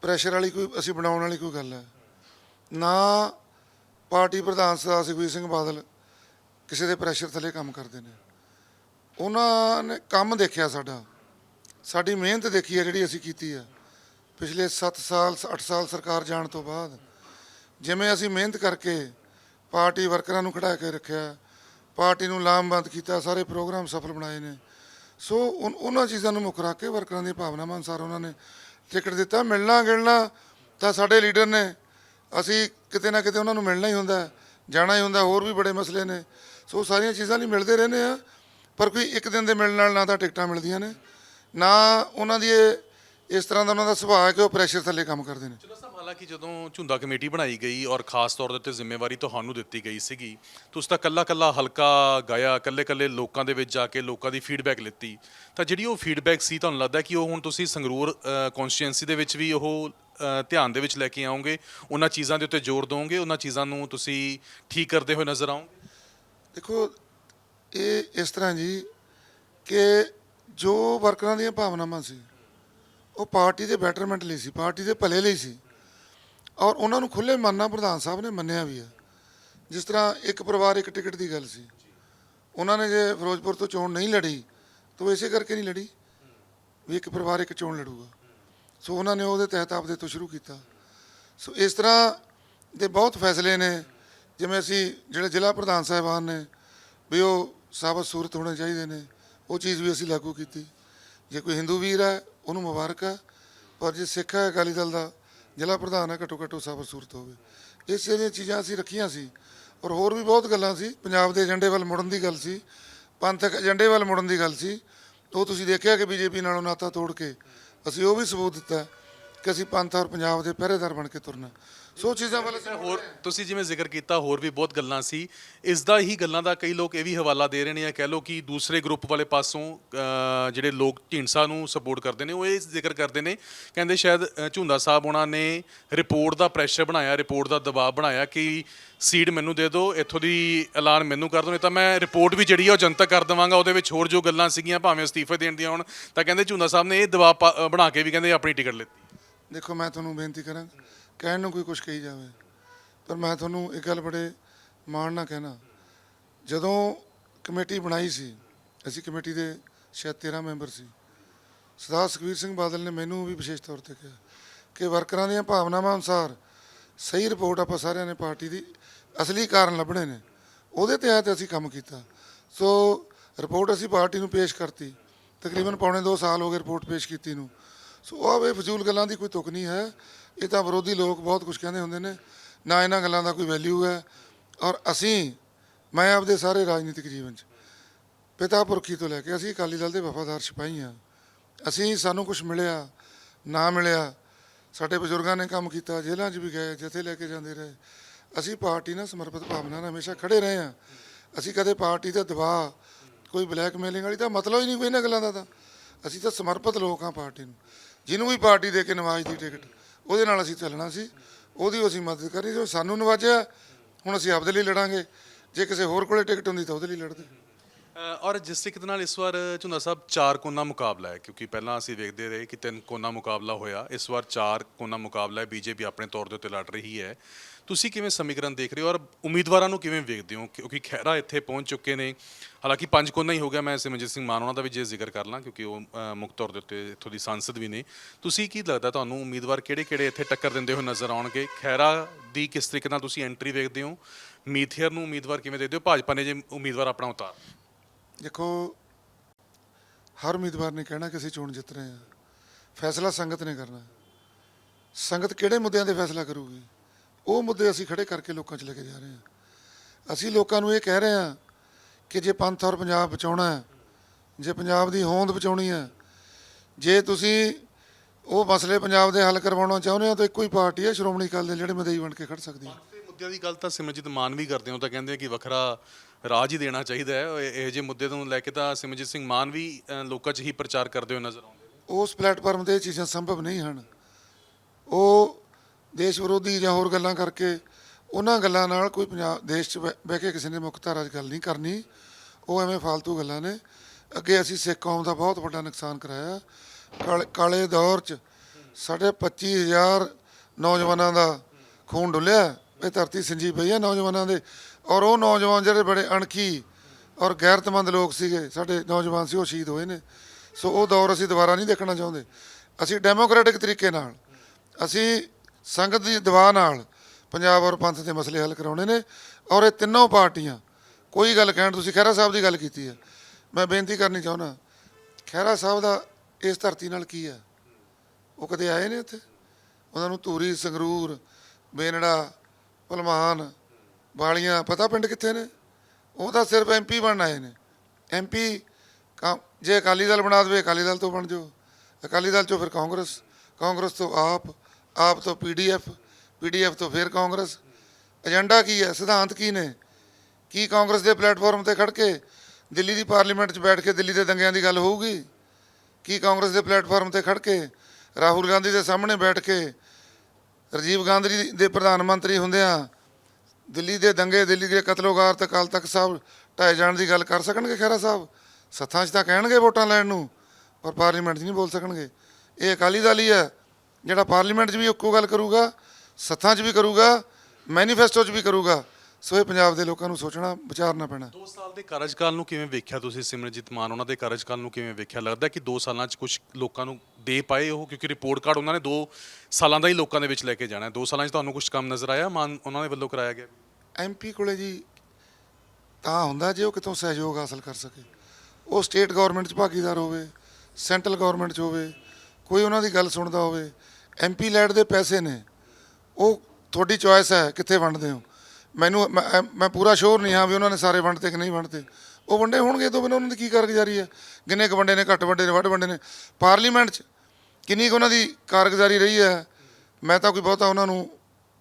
ਪ੍ਰੈਸ਼ਰ ਵਾਲੀ ਕੋਈ ਅਸੀਂ ਬਣਾਉਣ ਵਾਲੀ ਕੋਈ ਗੱਲ ਹੈ। ਨਾ ਪਾਰਟੀ ਪ੍ਰਧਾਨ ਸਰਦਾਰ ਸੁਖਬੀਰ ਸਿੰਘ ਬਾਦਲ ਕਿਸੇ ਦੇ ਪ੍ਰੈਸ਼ਰ ਥੱਲੇ ਕੰਮ ਕਰਦੇ ਨੇ। ਉਹਨਾਂ ਨੇ ਕੰਮ ਦੇਖਿਆ ਸਾਡਾ। ਸਾਡੀ ਮਿਹਨਤ ਦੇਖੀ ਹੈ ਜਿਹੜੀ ਅਸੀਂ ਕੀਤੀ ਹੈ। ਪਿਛਲੇ 7 ਸਾਲ 8 ਸਾਲ ਸਰਕਾਰ ਜਾਣ ਤੋਂ ਬਾਅਦ ਜਿਵੇਂ ਅਸੀਂ ਮਿਹਨਤ ਕਰਕੇ ਪਾਰਟੀ ਵਰਕਰਾਂ ਨੂੰ ਖੜਾ ਕੇ ਰੱਖਿਆ, ਪਾਰਟੀ ਨੂੰ ਲਾਮਬੰਦ ਕੀਤਾ, ਸਾਰੇ ਪ੍ਰੋਗਰਾਮ ਸਫਲ ਬਣਾਏ ਨੇ। ਸੋ ਉਹਨਾਂ ਚੀਜ਼ਾਂ ਨੂੰ ਮੁੱਖ ਰੱਖ ਕੇ ਵਰਕਰਾਂ ਦੀਆਂ ਭਾਵਨਾਵਾਂ ਅਨੁਸਾਰ ਉਹਨਾਂ ਨੇ ਟਿਕਟ ਦਿੱਤਾ। ਮਿਲਣਾ, ਗਿਲਣਾ ਤਾਂ ਸਾਡੇ ਲੀਡਰ ਨੇ। ਅਸੀਂ ਕਿਤੇ ਨਾ ਕਿਤੇ ਉਹਨਾਂ ਨੂੰ ਮਿਲਣਾ ਹੀ ਹੁੰਦਾ, ਜਾਣਾ ਹੀ ਹੁੰਦਾ, ਹੋਰ ਵੀ ਬੜੇ ਮਸਲੇ ਨੇ। ਸੋ ਸਾਰੀਆਂ ਚੀਜ਼ਾਂ ਲਈ ਮਿਲਦੇ ਰਹਿੰਦੇ ਆ, ਪਰ ਕੋਈ ਇੱਕ ਦਿਨ ਦੇ ਮਿਲਣ ਨਾਲ ਨਾ ਤਾਂ ਟਿਕਟਾਂ ਮਿਲਦੀਆਂ ਨੇ, ਨਾ ਉਹਨਾਂ ਦੀ ਇਸ ਤਰ੍ਹਾਂ ਦਾ ਉਹਨਾਂ ਦਾ ਸੁਭਾਅ ਹੈ ਕਿ ਉਹ ਪ੍ਰੈਸ਼ਰ ਥੱਲੇ ਕੰਮ ਕਰਦੇ ਨੇ। ਚਲੋ ਸਾਹਿਬ ਹਾਲਾਂਕਿ ਜਦੋਂ ਝੁੰਦਾ ਕਮੇਟੀ ਬਣਾਈ ਗਈ ਔਰ ਖਾਸ ਤੌਰ ਦੇ ਉੱਤੇ ਜ਼ਿੰਮੇਵਾਰੀ ਤੁਹਾਨੂੰ ਦਿੱਤੀ ਗਈ ਸੀਗੀ, ਤੁਸੀਂ ਤਾਂ ਕੱਲਾ ਕੱਲਾ ਹਲਕਾ ਗਾਇਆ ਕੱਲੇ ਕੱਲੇ ਲੋਕਾਂ ਦੇ ਵਿੱਚ ਜਾ ਕੇ ਲੋਕਾਂ ਦੀ ਫੀਡਬੈਕ ਲਿੱਤੀ। ਤਾਂ ਜਿਹੜੀ ਉਹ ਫੀਡਬੈਕ ਸੀ, ਤੁਹਾਨੂੰ ਲੱਗਦਾ ਕਿ ਉਹ ਹੁਣ ਤੁਸੀਂ ਸੰਗਰੂਰ ਕਨਸਟੀਟੈਂਸੀ ਦੇ ਵਿੱਚ ਵੀ ਉਹ ਧਿਆਨ ਦੇ ਵਿੱਚ ਲੈ ਕੇ ਆਉਂਗੇ ਉਹਨਾਂ ਚੀਜ਼ਾਂ ਦੇ ਉੱਤੇ ਜ਼ੋਰ ਦਿਓਗੇ ਉਹਨਾਂ ਚੀਜ਼ਾਂ ਨੂੰ ਤੁਸੀਂ ਠੀਕ ਕਰਦੇ ਹੋਏ ਨਜ਼ਰ ਆਓਗੇ? ਦੇਖੋ, ਇਹ ਇਸ ਤਰ੍ਹਾਂ ਜੀ ਕਿ ਜੋ ਵਰਕਰਾਂ ਦੀਆਂ ਭਾਵਨਾਵਾਂ ਸੀ, ਉਹ ਪਾਰਟੀ ਦੇ ਬੈਟਰਮੈਂਟ ਲਈ ਸੀ, ਪਾਰਟੀ ਦੇ ਭਲੇ ਲਈ ਸੀ। ਔਰ ਉਹਨਾਂ ਨੂੰ ਖੁੱਲੇ ਮਨ ਨਾਲ ਪ੍ਰਧਾਨ ਸਾਹਿਬ ਨੇ ਮੰਨਿਆ ਵੀ ਹੈ। ਜਿਸ ਤਰ੍ਹਾਂ ਇੱਕ ਪਰਿਵਾਰ ਇੱਕ ਟਿਕਟ ਦੀ ਗੱਲ ਸੀ। ਉਹਨਾਂ ਨੇ ਜੇ ਫਿਰੋਜ਼ਪੁਰ ਤੋਂ ਚੋਣ ਨਹੀਂ ਲੜੀ, ਤਾਂ ਉਹ ਇਸੇ ਕਰਕੇ ਨਹੀਂ ਲੜੀ ਵੀ ਇੱਕ ਪਰਿਵਾਰ ਇੱਕ ਚੋਣ ਲੜੂਗਾ। ਸੋ ਉਹਨਾਂ ਨੇ ਉਹਦੇ ਤਹਿਤ ਆਪਦੇ ਤੋਂ ਸ਼ੁਰੂ ਕੀਤਾ। ਸੋ ਇਸ ਤਰ੍ਹਾਂ ਦੇ ਬਹੁਤ ਫੈਸਲੇ ਨੇ। ਜਿਵੇਂ ਅਸੀਂ ਜਿਹੜੇ ਜ਼ਿਲ੍ਹਾ ਪ੍ਰਧਾਨ ਸਾਹਿਬਾਨ ਨੇ, ਵੀ ਉਹ ਸਾਬਤ ਸੂਰਤ ਹੋਣੇ ਚਾਹੀਦੇ ਨੇ, ਉਹ ਚੀਜ਼ ਵੀ ਅਸੀਂ ਲਾਗੂ ਕੀਤੀ। ਜੇ ਕੋਈ ਹਿੰਦੂ ਵੀਰ ਹੈ, ਉਹਨੂੰ ਮੁਬਾਰਕ ਹੈ, ਪਰ ਜੇ ਸਿੱਖ ਹੈ, ਅਕਾਲੀ ਦਲ ਦਾ ਜ਼ਿਲ੍ਹਾ ਪ੍ਰਧਾਨ ਹੈ, ਘੱਟੋ ਘੱਟ ਉਹ ਸਾਬਤ ਸੂਰਤ ਹੋਵੇ। ਇਸ ਜਿਹੜੀਆਂ ਚੀਜ਼ਾਂ ਅਸੀਂ ਰੱਖੀਆਂ ਸੀ। ਔਰ ਹੋਰ ਵੀ ਬਹੁਤ ਗੱਲਾਂ ਸੀ। ਪੰਜਾਬ ਦੇ ਏਜੰਡੇ ਵੱਲ ਮੁੜਨ ਦੀ ਗੱਲ ਸੀ। ਪੰਥਕ ਏਜੰਡੇ ਵੱਲ ਮੁੜਨ ਦੀ ਗੱਲ ਸੀ। ਉਹ ਤੁਸੀਂ ਦੇਖਿਆ ਕਿ ਬੀਜੇਪੀ ਨਾਲੋਂ ਨਾਤਾ ਤੋੜ ਕੇ ਅਸੀਂ ਉਹ ਵੀ ਸਬੂਤ ਦਿੱਤਾ ਕਿ ਅਸੀਂ ਪੰਥ ਔਰ ਪੰਜਾਬ ਦੇ ਪਹਿਰੇਦਾਰ ਬਣ ਕੇ ਤੁਰਨਾ। ਸੋ ਚੀਜ਼ਾਂ ਵੱਲ ਅਸੀਂ ਹੋਰ ਤੁਸੀਂ ਜਿਵੇਂ ਜ਼ਿਕਰ ਕੀਤਾ ਹੋਰ ਵੀ ਬਹੁਤ ਗੱਲਾਂ ਸੀ। ਇਸ ਦਾ ਹੀ ਗੱਲਾਂ ਦਾ ਕਈ ਲੋਕ ਇਹ ਵੀ ਹਵਾਲਾ ਦੇ ਰਹੇ ਨੇ ਜਾਂ ਕਹਿ ਲਓ ਕਿ ਦੂਸਰੇ ਗਰੁੱਪ ਵਾਲੇ ਪਾਸੋਂ ਜਿਹੜੇ ਲੋਕ ਢੀਂਡਸਾ ਨੂੰ ਸਪੋਰਟ ਕਰਦੇ ਨੇ ਉਹ ਇਹ ਜ਼ਿਕਰ ਕਰਦੇ ਨੇ। ਕਹਿੰਦੇ ਸ਼ਾਇਦ ਝੁੰਦਾ ਸਾਹਿਬ ਉਹਨਾਂ ਨੇ ਰਿਪੋਰਟ ਦਾ ਪ੍ਰੈਸ਼ਰ ਬਣਾਇਆ ਰਿਪੋਰਟ ਦਾ ਦਬਾਅ ਬਣਾਇਆ ਕਿ ਸੀਟ ਮੈਨੂੰ ਦੇ ਦਿਓ ਇੱਥੋਂ ਦੀ ਐਲਾਨ ਮੈਨੂੰ ਕਰ ਦਿਓ ਨਹੀਂ ਤਾਂ ਮੈਂ ਰਿਪੋਰਟ ਵੀ ਜਿਹੜੀ ਆ ਉਹ ਜਨਤਕ ਕਰ ਦੇਵਾਂਗਾ ਉਹਦੇ ਵਿੱਚ ਹੋਰ ਜੋ ਗੱਲਾਂ ਸੀਗੀਆਂ ਭਾਵੇਂ ਅਸਤੀਫੇ ਦੇਣ ਦੀਆਂ ਹੋਣ। ਤਾਂ ਕਹਿੰਦੇ ਝੁੰਦਾ ਸਾਹਿਬ ਨੇ ਇਹ ਦਬਾਅ ਬਣਾ ਕੇ ਵੀ ਕਹਿੰਦੇ ਆਪਣੀ ਟਿਕਟ ਲਿੱਤੀ। ਦੇਖੋ ਮੈਂ ਤੁਹਾਨੂੰ ਬੇਨਤੀ ਕਰਾਂ ਕਹਿਣ ਨੂੰ ਕੋਈ ਕੁਝ ਕਹੀ ਜਾਵੇ। ਪਰ ਮੈਂ ਤੁਹਾਨੂੰ ਇੱਕ ਗੱਲ ਬੜੇ ਮਾਣ ਨਾਲ ਕਹਿਣਾ। ਜਦੋਂ ਕਮੇਟੀ ਬਣਾਈ ਸੀ, ਅਸੀਂ ਕਮੇਟੀ ਦੇ ਸ਼ਾਇਦ 13 ਮੈਂਬਰ ਸੀ, ਸਰਦਾਰ ਸੁਖਬੀਰ ਸਿੰਘ ਬਾਦਲ ਨੇ ਮੈਨੂੰ ਵੀ ਵਿਸ਼ੇਸ਼ ਤੌਰ ਤੇ ਕਿਹਾ ਕਿ ਵਰਕਰਾਂ ਦੀਆਂ ਭਾਵਨਾਵਾਂ ਅਨੁਸਾਰ ਸਹੀ ਰਿਪੋਰਟ ਆਪਾਂ ਸਾਰਿਆਂ ਨੇ ਪਾਰਟੀ ਦੀ ਅਸਲੀ ਕਾਰਨ ਲੱਭਣੇ ਨੇ। ਉਹਦੇ ਤਹਿਤ ਅਸੀਂ ਕੰਮ ਕੀਤਾ। ਸੋ ਰਿਪੋਰਟ ਅਸੀਂ ਪਾਰਟੀ ਨੂੰ ਪੇਸ਼ ਕਰਤੀ। ਤਕਰੀਬਨ ਪੌਣੇ 2 ਸਾਲ ਹੋ ਗਏ ਰਿਪੋਰਟ ਪੇਸ਼ ਕੀਤੀ ਨੂੰ। ਸੋ ਉਹ ਵੇ ਫਜ਼ੂਲ ਗੱਲਾਂ ਦੀ ਕੋਈ ਤੁਕ ਨਹੀਂ ਹੈ। ਇਹ ਤਾਂ ਵਿਰੋਧੀ ਲੋਕ ਬਹੁਤ ਕੁਝ ਕਹਿੰਦੇ ਹੁੰਦੇ ਨੇ। ਨਾ ਇਹਨਾਂ ਗੱਲਾਂ ਦਾ ਕੋਈ ਵੈਲਿਊ ਹੈ। ਔਰ ਅਸੀਂ, ਮੈਂ ਆਪਦੇ ਸਾਰੇ ਰਾਜਨੀਤਿਕ ਜੀਵਨ 'ਚ ਪਿਤਾ ਪੁਰਖੀ ਤੋਂ ਲੈ ਕੇ ਅਸੀਂ ਅਕਾਲੀ ਦਲ ਦੇ ਵਫਾਦਾਰ ਸਿਪਾਹੀ ਹਾਂ। ਅਸੀਂ ਸਾਨੂੰ ਕੁਝ ਮਿਲਿਆ, ਨਾ ਮਿਲਿਆ, ਸਾਡੇ ਬਜ਼ੁਰਗਾਂ ਨੇ ਕੰਮ ਕੀਤਾ, ਜੇਲ੍ਹਾਂ 'ਚ ਵੀ ਗਏ, ਜਥੇ ਲੈ ਕੇ ਜਾਂਦੇ ਰਹੇ। ਅਸੀਂ ਪਾਰਟੀ ਨਾਲ ਸਮਰਪਿਤ ਭਾਵਨਾ ਨਾਲ ਹਮੇਸ਼ਾ ਖੜੇ ਰਹੇ ਹਾਂ। ਅਸੀਂ ਕਦੇ ਪਾਰਟੀ ਦਾ ਦਬਾਅ, ਕੋਈ ਬਲੈਕਮੇਲਿੰਗ ਵਾਲੀ ਤਾਂ ਮਤਲਬ ਹੀ ਨਹੀਂ ਕੋਈ ਇਹਨਾਂ ਗੱਲਾਂ ਦਾ ਤਾਂ। ਅਸੀਂ ਤਾਂ ਸਮਰਪਿਤ ਲੋਕ ਹਾਂ ਪਾਰਟੀ ਨੂੰ। ਜਿਹਨੂੰ ਵੀ ਪਾਰਟੀ ਦੇ ਕੇ ਨਵਾਜ਼ਦੀ ਟਿਕਟ, ਉਹਦੇ ਨਾਲ ਅਸੀਂ ਚੱਲਣਾ ਸੀ। ਉਹਦੀ ਅਸੀਂ ਮਦਦ ਕਰਨੀ ਜੋ ਸਾਨੂੰ ਨਵਾਜਿਆ। ਹੁਣ ਅਸੀਂ ਆਪਦੇ ਲਈ ਲੜਾਂਗੇ। ਜੇ ਕਿਸੇ ਹੋਰ ਕੋਲੇ ਟਿਕਟ ਹੁੰਦੀ ਤਾਂ ਉਹਦੇ ਲਈ ਲੜਦੇ। ਔਰ ਜਿਸ ਤਰੀਕੇ ਦੇ ਨਾਲ ਇਸ ਵਾਰ ਝੁੰਦਾ ਸਾਹਿਬ ਚਾਰ ਕੋਨਾ ਮੁਕਾਬਲਾ ਹੈ, ਕਿਉਂਕਿ ਪਹਿਲਾਂ ਅਸੀਂ ਵੇਖਦੇ ਰਹੇ ਕਿ ਤਿੰਨ ਕੋਨਾ ਮੁਕਾਬਲਾ ਹੋਇਆ। ਇਸ ਵਾਰ ਚਾਰ ਕੋਨਾ ਮੁਕਾਬਲਾ ਹੈ। ਬੀਜੇਪੀ ਆਪਣੇ ਤੌਰ ਦੇ ਉੱਤੇ ਲੜ ਰਹੀ ਹੈ। ਤੁਸੀਂ ਕਿਵੇਂ ਸਮੀਕਰਨ ਦੇਖ ਰਹੇ ਹੋ ਔਰ ਉਮੀਦਵਾਰਾਂ ਨੂੰ ਕਿਵੇਂ ਵੇਖਦੇ ਹੋ? ਕਿਉਂਕਿ ਖਹਿਰਾ ਇੱਥੇ ਪਹੁੰਚ ਚੁੱਕੇ ਨੇ। ਹਾਲਾਂਕਿ ਪੰਜ ਕੋਨਾ ਹੀ ਹੋ ਗਿਆ, ਮੈਂ ਸਿਮਰਜੀਤ ਸਿੰਘ ਮਾਨ ਉਹਨਾਂ ਦਾ ਵੀ ਜੇ ਜ਼ਿਕਰ ਕਰ ਲਾਂ, ਕਿਉਂਕਿ ਉਹ ਮੁੱਖ ਤੌਰ ਦੇ ਉੱਤੇ ਇੱਥੋਂ ਦੀ ਸੰਸਦ ਵੀ ਨੇ। ਤੁਸੀਂ ਕੀ ਲੱਗਦਾ ਤੁਹਾਨੂੰ ਉਮੀਦਵਾਰ ਕਿਹੜੇ-ਕਿਹੜੇ ਇੱਥੇ ਟੱਕਰ ਦਿੰਦੇ ਹੋਏ ਨਜ਼ਰ ਆਉਣਗੇ? ਖਹਿਰਾ ਦੀ ਕਿਸ ਤਰੀਕੇ ਨਾਲ ਤੁਸੀਂ ਐਂਟਰੀ ਵੇਖਦੇ ਹੋ? ਮੀਥੇਰ ਨੂੰ ਉਮੀਦਵਾਰ ਕਿਵੇਂ ਦੇਖਦੇ ਹੋ? ਭਾਜਪਾ ਨੇ ਜੇ ਉਮੀਦਵਾਰ ਆਪਣਾ ਉਤਾਰ। ਦੇਖੋ, ਹਰ ਉਮੀਦਵਾਰ ਨੇ ਕਹਿਣਾ ਕਿ ਅਸੀਂ ਚੋਣ ਜਿੱਤ ਰਹੇ ਹਾਂ। ਫੈਸਲਾ ਸੰਗਤ ਨੇ ਕਰਨਾ। ਸੰਗਤ ਕਿਹੜੇ ਮੁੱਦਿਆਂ ਤੇ ਫੈਸਲਾ ਕਰੂਗੀ? ਉਹ ਮੁੱਦੇ ਅਸੀਂ ਖੜੇ ਕਰਕੇ ਲੋਕਾਂ 'ਚ ਲੈ ਕੇ ਜਾ ਰਹੇ ਹਾਂ। ਅਸੀਂ ਲੋਕਾਂ ਨੂੰ ਇਹ ਕਹਿ ਰਹੇ ਹਾਂ ਕਿ ਜੇ ਪੰਥ ਔਰ ਪੰਜਾਬ ਬਚਾਉਣਾ ਹੈ ਜੇ ਪੰਜਾਬ ਦੀ ਹੋਂਦ ਬਚਾਉਣੀ ਹੈ ਜੇ ਤੁਸੀਂ ਉਹ ਮਸਲੇ ਪੰਜਾਬ ਦੇ ਹੱਲ ਕਰਵਾਉਣਾ ਚਾਹੁੰਦੇ ਹੋ ਤਾਂ ਇੱਕੋ ਹੀ ਪਾਰਟੀ ਹੈ ਸ਼੍ਰੋਮਣੀ ਅਕਾਲੀ ਦਲ ਜਿਹੜੇ ਮਦਈ ਬਣ ਕੇ ਖੜ ਸਕਦੀ ਹੈ। ਤੇ ਮੁੱਦਿਆਂ ਦੀ ਗੱਲ ਤਾਂ ਸਿਮਰਜੀਤ ਮਾਨ ਵੀ ਕਰਦੇ ਹੋ ਤਾਂ ਕਹਿੰਦੇ ਆ ਕਿ ਵੱਖਰਾ ਰਾਜ ਹੀ ਦੇਣਾ ਚਾਹੀਦਾ ਹੈ। ਇਹ- ਜਿਹੇ ਮੁੱਦੇ ਨੂੰ ਲੈ ਕੇ ਤਾਂ ਸਿਮਰਜੀਤ ਸਿੰਘ ਮਾਨ ਵੀ ਲੋਕਾਂ 'ਚ ਹੀ ਪ੍ਰਚਾਰ ਕਰਦੇ ਹੋਏ ਨਜ਼ਰ ਆਉਂਦੇ ਉਸ ਪਲੇਟਫਾਰਮ ਤੇ ਇਹ ਚੀਜ਼ਾਂ ਸੰਭਵ ਨਹੀਂ ਹਨ। ਉਹ ਦੇਸ਼ ਵਿਰੋਧੀ ਜਾਂ ਹੋਰ ਗੱਲਾਂ ਕਰਕੇ ਉਹਨਾਂ ਗੱਲਾਂ ਨਾਲ ਕੋਈ ਪੰਜਾਬ, ਦੇਸ਼ 'ਚ ਬਹਿ ਬਹਿ ਕੇ ਕਿਸੇ ਨੇ ਮੁੱਖ ਧਾਰਾ 'ਚ ਗੱਲ ਨਹੀਂ ਕਰਨੀ। ਉਹ ਐਵੇਂ ਫालतू ਗੱਲਾਂ ਨੇ। ਅੱਗੇ ਅਸੀਂ ਸਿੱਖ ਕੌਮ ਦਾ ਬਹੁਤ ਵੱਡਾ ਨੁਕਸਾਨ ਕਰਾਇਆ। ਕਾਲੇ- ਕਾਲੇ ਦੌਰ 'ਚ ਸਾਡੇ 25000 ਨੌਜਵਾਨਾਂ ਦਾ ਖੂਨ ਡੁੱਲਿਆ। ਇਹ ਧਰਤੀ ਸਿੰਜੀ ਪਈ ਹੈ ਨੌਜਵਾਨਾਂ ਦੇ। ਔਰ ਉਹ ਨੌਜਵਾਨ ਜਿਹੜੇ ਬੜੇ ਅਣਖੀ ਔਰ ਗੈਰਤਮੰਦ ਲੋਕ ਸੀਗੇ, ਸਾਡੇ ਨੌਜਵਾਨ ਸੀ, ਉਹ ਸ਼ਹੀਦ ਹੋਏ ਨੇ। ਸੋ ਉਹ ਦੌਰ ਅਸੀਂ ਦੁਬਾਰਾ ਨਹੀਂ ਦੇਖਣਾ ਚਾਹੁੰਦੇ। ਅਸੀਂ ਡੈਮੋਕ੍ਰੈਟਿਕ ਤਰੀਕੇ ਨਾਲ ਅਸੀਂ ਸੰਗਤ ਦੀ ਦਬਾਅ ਨਾਲ ਪੰਜਾਬ ਔਰ ਪੰਥ ਦੇ ਮਸਲੇ ਹੱਲ ਕਰਾਉਣੇ ਨੇ ਔਰ ਇਹ ਤਿੰਨੋਂ ਪਾਰਟੀਆਂ, ਕੋਈ ਗੱਲ ਕਹਿਣ, ਤੁਸੀਂ ਖਹਿਰਾ ਸਾਹਿਬ ਦੀ ਗੱਲ ਕੀਤੀ ਹੈ। ਮੈਂ ਬੇਨਤੀ ਕਰਨੀ ਚਾਹੁੰਦਾ, ਖਹਿਰਾ ਸਾਹਿਬ ਦਾ ਇਸ ਧਰਤੀ ਨਾਲ ਕੀ ਹੈ? ਉਹ ਕਦੇ ਆਏ ਨੇ ਇੱਥੇ? ਉਹਨਾਂ ਨੂੰ ਧੂਰੀ, ਸੰਗਰੂਰ, ਬੇਨੜਾ ਭਲਮਾਨ ਵਾਲੀਆਂ ਪਤਾ ਪਿੰਡ ਕਿੱਥੇ ਨੇ? ਉਹ ਤਾਂ ਸਿਰਫ ਐਮਪੀ ਬਣਨ ਆਏ ਨੇ। ਐਮਪੀ ਜੇ ਅਕਾਲੀ ਦਲ ਬਣਾ ਦੇਵੇ, ਅਕਾਲੀ ਦਲ ਤੋਂ ਬਣ ਜਾਓ। ਅਕਾਲੀ ਦਲ ਚੋਂ ਫਿਰ ਕਾਂਗਰਸ ਕਾਂਗਰਸ ਤੋਂ ਆਪ ਆਪ ਤੋਂ ਪੀਡੀਐਫ ਪੀਡੀਐਫ ਤੋਂ ਫਿਰ ਕਾਂਗਰਸ। ਏਜੰਡਾ ਕੀ ਹੈ? ਸਿਧਾਂਤ ਕੀ ਨੇ? ਕੀ ਕਾਂਗਰਸ ਦੇ ਪਲੇਟਫਾਰਮ ਤੇ ਖੜ ਕੇ ਦਿੱਲੀ ਦੀ ਪਾਰਲੀਮੈਂਟ 'ਚ ਬੈਠ ਕੇ ਦਿੱਲੀ ਦੇ ਦੰਗਿਆਂ ਦੀ ਗੱਲ ਹੋਊਗੀ? ਕੀ ਕਾਂਗਰਸ ਦੇ ਪਲੇਟਫਾਰਮ ਤੇ ਖੜ ਕੇ ਰਾਹੁਲ ਗਾਂਧੀ ਦੇ ਸਾਹਮਣੇ ਬੈਠ ਕੇ ਰਾਜੀਵ ਗਾਂਧੀ ਦੇ ਪ੍ਰਧਾਨ ਮੰਤਰੀ ਹੁੰਦਿਆਂ ਦਿੱਲੀ ਦੇ ਦੰਗੇ, ਦਿੱਲੀ ਦੇ ਕਤਲੋਗਾਰ ਤੇ ਅਕਾਲ ਤਖਤ ਸਾਹਿਬ ਢਾਏ ਜਾਣ ਦੀ ਗੱਲ ਕਰ ਸਕਣਗੇ ਖਹਿਰਾ ਸਾਹਿਬ? ਸੱਥਾਂ 'ਚ ਤਾਂ ਕਹਿਣਗੇ ਵੋਟਾਂ ਲੈਣ ਨੂੰ, ਪਰ ਪਾਰਲੀਮੈਂਟ 'ਚ ਨਹੀਂ ਬੋਲ ਸਕਣਗੇ। ਇਹ ਅਕਾਲੀ ਦਲ ਹੀ ਹੈ। ਜਿਹੜਾ ਪਾਰਲੀਮੈਂਟ 'ਚ ਵੀ ਇੱਕੋ ਗੱਲ ਕਰੂਗਾ ਸੱਥਾਂ 'ਚ ਵੀ ਕਰੂਗਾ ਮੈਨੀਫੈਸਟੋ 'ਚ ਵੀ ਕਰੂਗਾ ਸੋ ਇਹ ਪੰਜਾਬ ਦੇ ਲੋਕਾਂ ਨੂੰ ਸੋਚਣਾ ਵਿਚਾਰਨਾ ਪੈਣਾ। 2 ਸਾਲ ਦੇ ਕਾਰਜਕਾਲ ਨੂੰ ਕਿਵੇਂ ਵੇਖਿਆ ਤੁਸੀਂ ਸਿਮਰਜੀਤ ਮਾਨ? ਉਹਨਾਂ ਦੇ ਕਾਰਜਕਾਲ ਨੂੰ ਕਿਵੇਂ ਵੇਖਿਆ? ਲੱਗਦਾ ਕਿ 2 ਸਾਲਾਂ 'ਚ ਕੁਝ ਲੋਕਾਂ ਨੂੰ ਦੇ ਪਾਏ ਉਹ ਕਿਉਂਕਿ ਰਿਪੋਰਟ ਕਾਰਡ ਉਹਨਾਂ ਨੇ 2 ਸਾਲਾਂ ਦਾ ਹੀ ਲੋਕਾਂ ਦੇ ਵਿੱਚ ਲੈ ਕੇ ਜਾਣਾ। ਹੈ 2 ਸਾਲਾਂ 'ਚ ਤੁਹਾਨੂੰ ਕੁਝ ਕੰਮ ਨਜ਼ਰ ਆਇਆ? ਮਾਨ ਉਹਨਾਂ ਦੇ ਵੱਲੋਂ ਕਰਾਇਆ ਗਿਆ? ਐਮਪੀ ਕੋਲੇ ਜੀ ਤਾਂ ਹੁੰਦਾ ਜੇ ਉਹ ਕਿਤੋਂ ਸਹਿਯੋਗ ਹਾਸਲ ਕਰ ਸਕੇ। ਉਹ ਸਟੇਟ ਗਵਰਨਮੈਂਟ 'ਚ ਭਾਗੀਦਾਰ ਹੋਵੇ ਸੈਂਟਰਲ ਗਵਰਨਮੈਂਟ 'ਚ ਹੋਵੇ ਕੋਈ ਉਹਨਾਂ ਦੀ ਗੱਲ ਸੁਣਦਾ ਹੋਵੇ ਐਮਪੀ ਲੈਡ ਦੇ ਪੈਸੇ ਨੇ। ਉਹ ਤੁਹਾਡੀ ਚੁਆਇਸ ਹੈ ਕਿੱਥੇ ਵੰਡਦੇ ਹੋ। ਮੈਨੂੰ, ਮੈਂ ਮੈਂ ਪੂਰਾ ਸ਼ੋਰ ਨਹੀਂ ਹਾਂ ਵੀ ਉਹਨਾਂ ਨੇ ਸਾਰੇ ਵੰਡਤੇ ਕਿ ਨਹੀਂ ਵੰਡਤੇ। ਉਹ ਵੰਡੇ ਹੋਣਗੇ ਇਹ ਤੋਂ ਬਿਨਾਂ ਉਹਨਾਂ ਦੀ ਕੀ ਕਾਰਗੁਜ਼ਾਰੀ ਹੈ। ਕਿੰਨੇ ਕੁ ਵੰਡੇ ਨੇ, ਘੱਟ ਵੰਡੇ ਨੇ, ਵੱਧ ਵੰਡੇ ਨੇ। ਪਾਰਲੀਮੈਂਟ 'ਚ ਕਿੰਨੀ ਕੁ ਉਹਨਾਂ ਦੀ ਕਾਰਗੁਜ਼ਾਰੀ ਰਹੀ ਹੈ। ਮੈਂ ਤਾਂ ਕੋਈ ਬਹੁਤਾ ਉਹਨਾਂ ਨੂੰ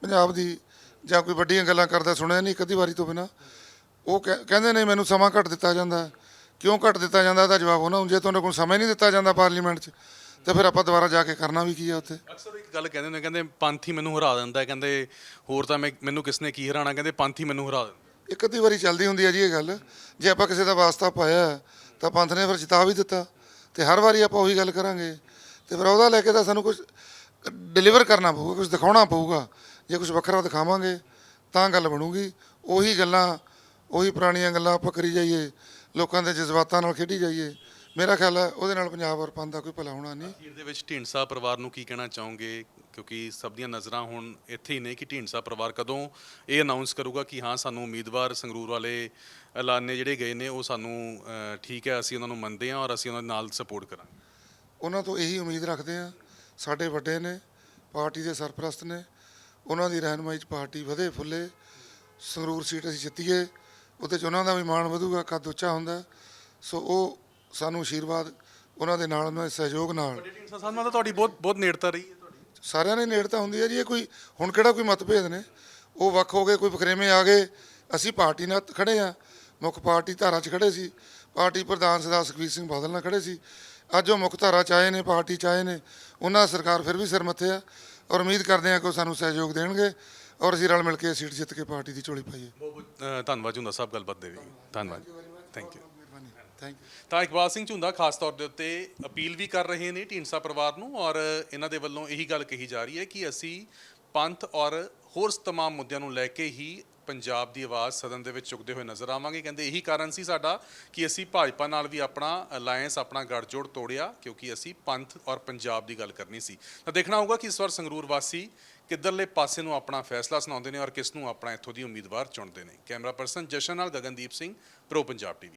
ਪੰਜਾਬ ਦੀ ਜਾਂ ਕੋਈ ਵੱਡੀਆਂ ਗੱਲਾਂ ਕਰਦਾ ਸੁਣਿਆ ਨਹੀਂ ਕਦੀ ਵਾਰੀ ਤੋਂ ਬਿਨਾਂ। ਉਹ ਕਹਿ- ਕਹਿੰਦੇ ਨੇ ਮੈਨੂੰ ਸਮਾਂ ਘੱਟ ਦਿੱਤਾ ਜਾਂਦਾ। ਹੈ। ਕਿਉਂ ਘੱਟ ਦਿੱਤਾ ਜਾਂਦਾ? ਇਹਦਾ ਜਵਾਬ ਉਹਨਾਂ ਨੂੰ ਜੇ ਤੁਹਾਨੂੰ ਕੋਈ ਸਮਾਂ ਹੀ ਨਹੀਂ ਦਿੱਤਾ ਜਾਂਦਾ ਪਾਰਲੀਮੈਂਟ 'ਚ। ਤੇ ਫਿਰ ਆਪਾਂ ਦੁਬਾਰਾ ਜਾ ਕੇ ਕਰਨਾ ਵੀ ਕੀ ਆ ਉੱਥੇ? ਅਕਸਰ ਇੱਕ ਗੱਲ ਕਹਿੰਦੇ ਨੇ ਕਹਿੰਦੇ ਪੰਥ ਮੈਨੂੰ ਹਰਾ ਦਿੰਦਾ ਹੈ ਕਹਿੰਦੇ ਹੋਰ ਤਾਂ ਮੈਂ ਮੈਨੂੰ ਕਿਸ ਨੇ ਕੀ ਹਰਾਣਾ ਕਹਿੰਦੇ ਪੰਥ ਮੈਨੂੰ ਹਰਾ ਦਿੰਦਾ ਇੱਕ ਅੱਧੀ ਵਾਰੀ ਚੱਲਦੀ ਹੁੰਦੀ ਹੈ ਜੀ ਇਹ ਗੱਲ। ਜੇ ਆਪਾਂ ਕਿਸੇ ਦਾ ਵਾਸਤਾ ਪਾਇਆ ਤਾਂ ਪੰਥ ਨੇ ਫਿਰ ਜਿਤਾ ਵੀ ਦਿੱਤਾ। ਤੇ ਹਰ ਵਾਰੀ ਆਪਾਂ ਉਹੀ ਗੱਲ ਕਰਾਂਗੇ। ਤੇ ਫਿਰ ਉਹਦਾ ਲੈ ਕੇ ਤਾਂ ਸਾਨੂੰ ਕੁਝ ਡਿਲੀਵਰ ਕਰਨਾ ਪਊਗਾ ਕੁਝ ਦਿਖਾਉਣਾ ਪਊਗਾ। ਜੇ ਕੁਝ ਵੱਖਰਾ ਦਿਖਾਵਾਂਗੇ ਤਾਂ ਗੱਲ ਬਣੂਗੀ। ਉਹੀ ਗੱਲਾਂ ਉਹੀ ਪੁਰਾਣੀਆਂ ਗੱਲਾਂ ਆਪਾਂ ਕਰੀ ਜਾਈਏ। ਲੋਕਾਂ ਦੇ ਜਜ਼ਬਾਤਾਂ ਨਾਲ ਖੇਡੀ ਜਾਈਏ। ਮੇਰਾ ਖਿਆਲ ਹੈ ਉਹਦੇ ਨਾਲ ਪੰਜਾਬ ਔਰ ਪੰਥ ਦਾ ਕੋਈ ਭਲਾ ਹੋਣਾ ਨਹੀਂ। ਅਖੀਰ ਦੇ ਵਿੱਚ ਢੀਂਡਸਾ ਪਰਿਵਾਰ ਨੂੰ ਕੀ ਕਹਿਣਾ ਚਾਹੋਗੇ? ਕਿਉਂਕਿ ਸਭ ਦੀਆਂ ਨਜ਼ਰਾਂ ਹੁਣ ਇੱਥੇ ਹੀ ਨੇ ਕਿ ਢੀਂਡਸਾ ਪਰਿਵਾਰ ਕਦੋਂ ਇਹ ਅਨਾਉਂਸ ਕਰੂਗਾ ਕਿ ਹਾਂ ਸਾਨੂੰ ਉਮੀਦਵਾਰ ਸੰਗਰੂਰ ਵਾਲੇ ਐਲਾਨੇ ਜਿਹੜੇ ਗਏ ਨੇ ਉਹ ਸਾਨੂੰ ਅ, ਠੀਕ ਹੈ ਅਸੀਂ ਉਹਨਾਂ ਨੂੰ ਮੰਨਦੇ ਹਾਂ ਔਰ ਅਸੀਂ ਉਹਨਾਂ ਦੇ ਨਾਲ ਸਪੋਰਟ ਕਰਾਂਗੇ। ਉਹਨਾਂ ਤੋਂ ਇਹੀ ਉਮੀਦ ਰੱਖਦੇ ਆ ਸਾਡੇ ਵੱਡੇ ਨੇ ਪਾਰਟੀ ਦੇ ਸਰਪ੍ਰਸਤ ਨੇ ਉਹਨਾਂ ਦੀ ਰਹਿਨਮਾਈ 'ਚ ਪਾਰਟੀ ਵਧੇ ਫੁੱਲੇ ਸੰਗਰੂਰ ਸੀਟ ਅਸੀਂ ਜਿੱਤੀਏ ਉਹਦੇ 'ਚ ਉਹਨਾਂ ਦਾ ਵੀ ਮਾਣ ਵਧੂਗਾ ਕੱਦ ਉੱਚਾ ਹੁੰਦਾ। ਸੋ ਉਹ ਸਾਨੂੰ ਆਸ਼ੀਰਵਾਦ ਉਹਨਾਂ ਦੇ ਨਾਲ ਉਹਨਾਂ ਦੇ ਸਹਿਯੋਗ ਨਾਲ। ਢੀਂਡਸਾ ਸਾਹਿਬ ਨਾਲ ਤਾਂ ਤੁਹਾਡੀ ਬਹੁਤ ਬਹੁਤ ਨੇੜਤਾ ਰਹੀ ਹੈ ਤੁਹਾਡੀ। ਸਾਰਿਆਂ ਨੇ ਨੇੜਤਾ ਹੁੰਦੀ ਹੈ ਜੀ ਇਹ ਕੋਈ ਹੁਣ ਕਿਹੜਾ ਕੋਈ ਮਤਭੇਦ ਨੇ? ਉਹ ਵੱਖ ਹੋ ਗਏ ਕੋਈ ਵਖਰੇਵੇਂ ਆ ਗਏ। ਅਸੀਂ ਪਾਰਟੀ ਨਾਲ ਖੜੇ ਆ ਮੁੱਖ ਪਾਰਟੀ ਧਾਰਾ 'ਚ ਖੜੇ ਸੀ। ਪਾਰਟੀ ਪ੍ਰਧਾਨ ਸਰਦਾਰ ਸੁਖਬੀਰ ਸਿੰਘ ਬਾਦਲ ਨਾਲ ਖੜੇ ਸੀ। ਅੱਜ ਉਹ ਮੁੱਖ ਧਾਰਾ 'ਚ ਆਏ ਨੇ ਪਾਰਟੀ 'ਚ ਆਏ ਨੇ। ਉਹਨਾਂ ਸਰਕਾਰ ਫਿਰ ਵੀ ਸਿਰ ਮੱਥੇ ਆ ਔਰ ਉਮੀਦ ਕਰਦੇ ਆ ਕਿ ਉਹ ਸਾਨੂੰ ਸਹਿਯੋਗ ਦੇਣਗੇ ਔਰ ਅਸੀਂ ਰਲ ਮਿਲ ਕੇ ਸੀਟ ਜਿੱਤ ਕੇ ਪਾਰਟੀ ਦੀ ਝੋਲੀ ਪਾਈਏ। ਬਹੁਤ ਬਹੁਤ ਧੰਨਵਾਦ ਝੁੰਦਾ ਸਾਹਿਬ ਗੱਲਬਾਤ ਦੇ ਲਈ। ਧੰਨਵਾਦ ਥੈਂਕ ਯੂ ਥੈਂਕ ਯੂ ਤਾਂ ਇਕਬਾਲ ਸਿੰਘ ਝੁੰਦਾ ਖਾਸ ਤੌਰ ਦੇ ਉੱਤੇ ਅਪੀਲ ਵੀ ਕਰ ਰਹੇ ਨੇ ਢੀਂਡਸਾ ਪਰਿਵਾਰ ਨੂੰ ਔਰ ਇਹਨਾਂ ਦੇ ਵੱਲੋਂ ਇਹੀ ਗੱਲ ਕਹੀ ਜਾ ਰਹੀ ਹੈ ਕਿ ਅਸੀਂ ਪੰਥ ਔਰ ਹੋਰ तमाम ਮੁੱਦਿਆਂ ਨੂੰ ਲੈ ਕੇ ਹੀ ਪੰਜਾਬ ਦੀ ਆਵਾਜ਼ ਸਦਨ ਦੇ ਵਿੱਚ ਚੁੱਕਦੇ ਹੋਏ ਨਜ਼ਰ ਆਵਾਂਗੇ ਕਹਿੰਦੇ ਇਹੀ ਕਾਰਨ ਸੀ ਸਾਡਾ ਕਿ ਅਸੀਂ ਭਾਜਪਾ ਨਾਲ ਵੀ ਆਪਣਾ ਅਲਾਈਅੰਸ ਆਪਣਾ ਗੱਠਜੋੜ ਤੋੜਿਆ ਕਿਉਂਕਿ ਅਸੀਂ ਪੰਥ ਔਰ ਪੰਜਾਬ ਦੀ ਗੱਲ ਕਰਨੀ ਸੀ ਤਾਂ ਦੇਖਣਾ ਹੋਊਗਾ ਕਿ ਇਸ ਵਾਰ ਸੰਗਰੂਰ ਵਾਸੀ ਕਿੱਧਰਲੇ ਪਾਸੇ ਨੂੰ ਆਪਣਾ ਫੈਸਲਾ ਸੁਣਾਉਂਦੇ ਨੇ ਔਰ ਕਿਸ ਨੂੰ ਆਪਣਾ ਇੱਥੋਂ ਦੀ ਉਮੀਦਵਾਰ ਚੁਣਦੇ ਨੇ ਕੈਮਰਾ ਪਰਸਨ ਜਸ਼ਨ ਨਾਲ ਗਗਨਦੀਪ ਸਿੰਘ ਪ੍ਰੋ ਪੰਜਾਬ ਟੀਵੀ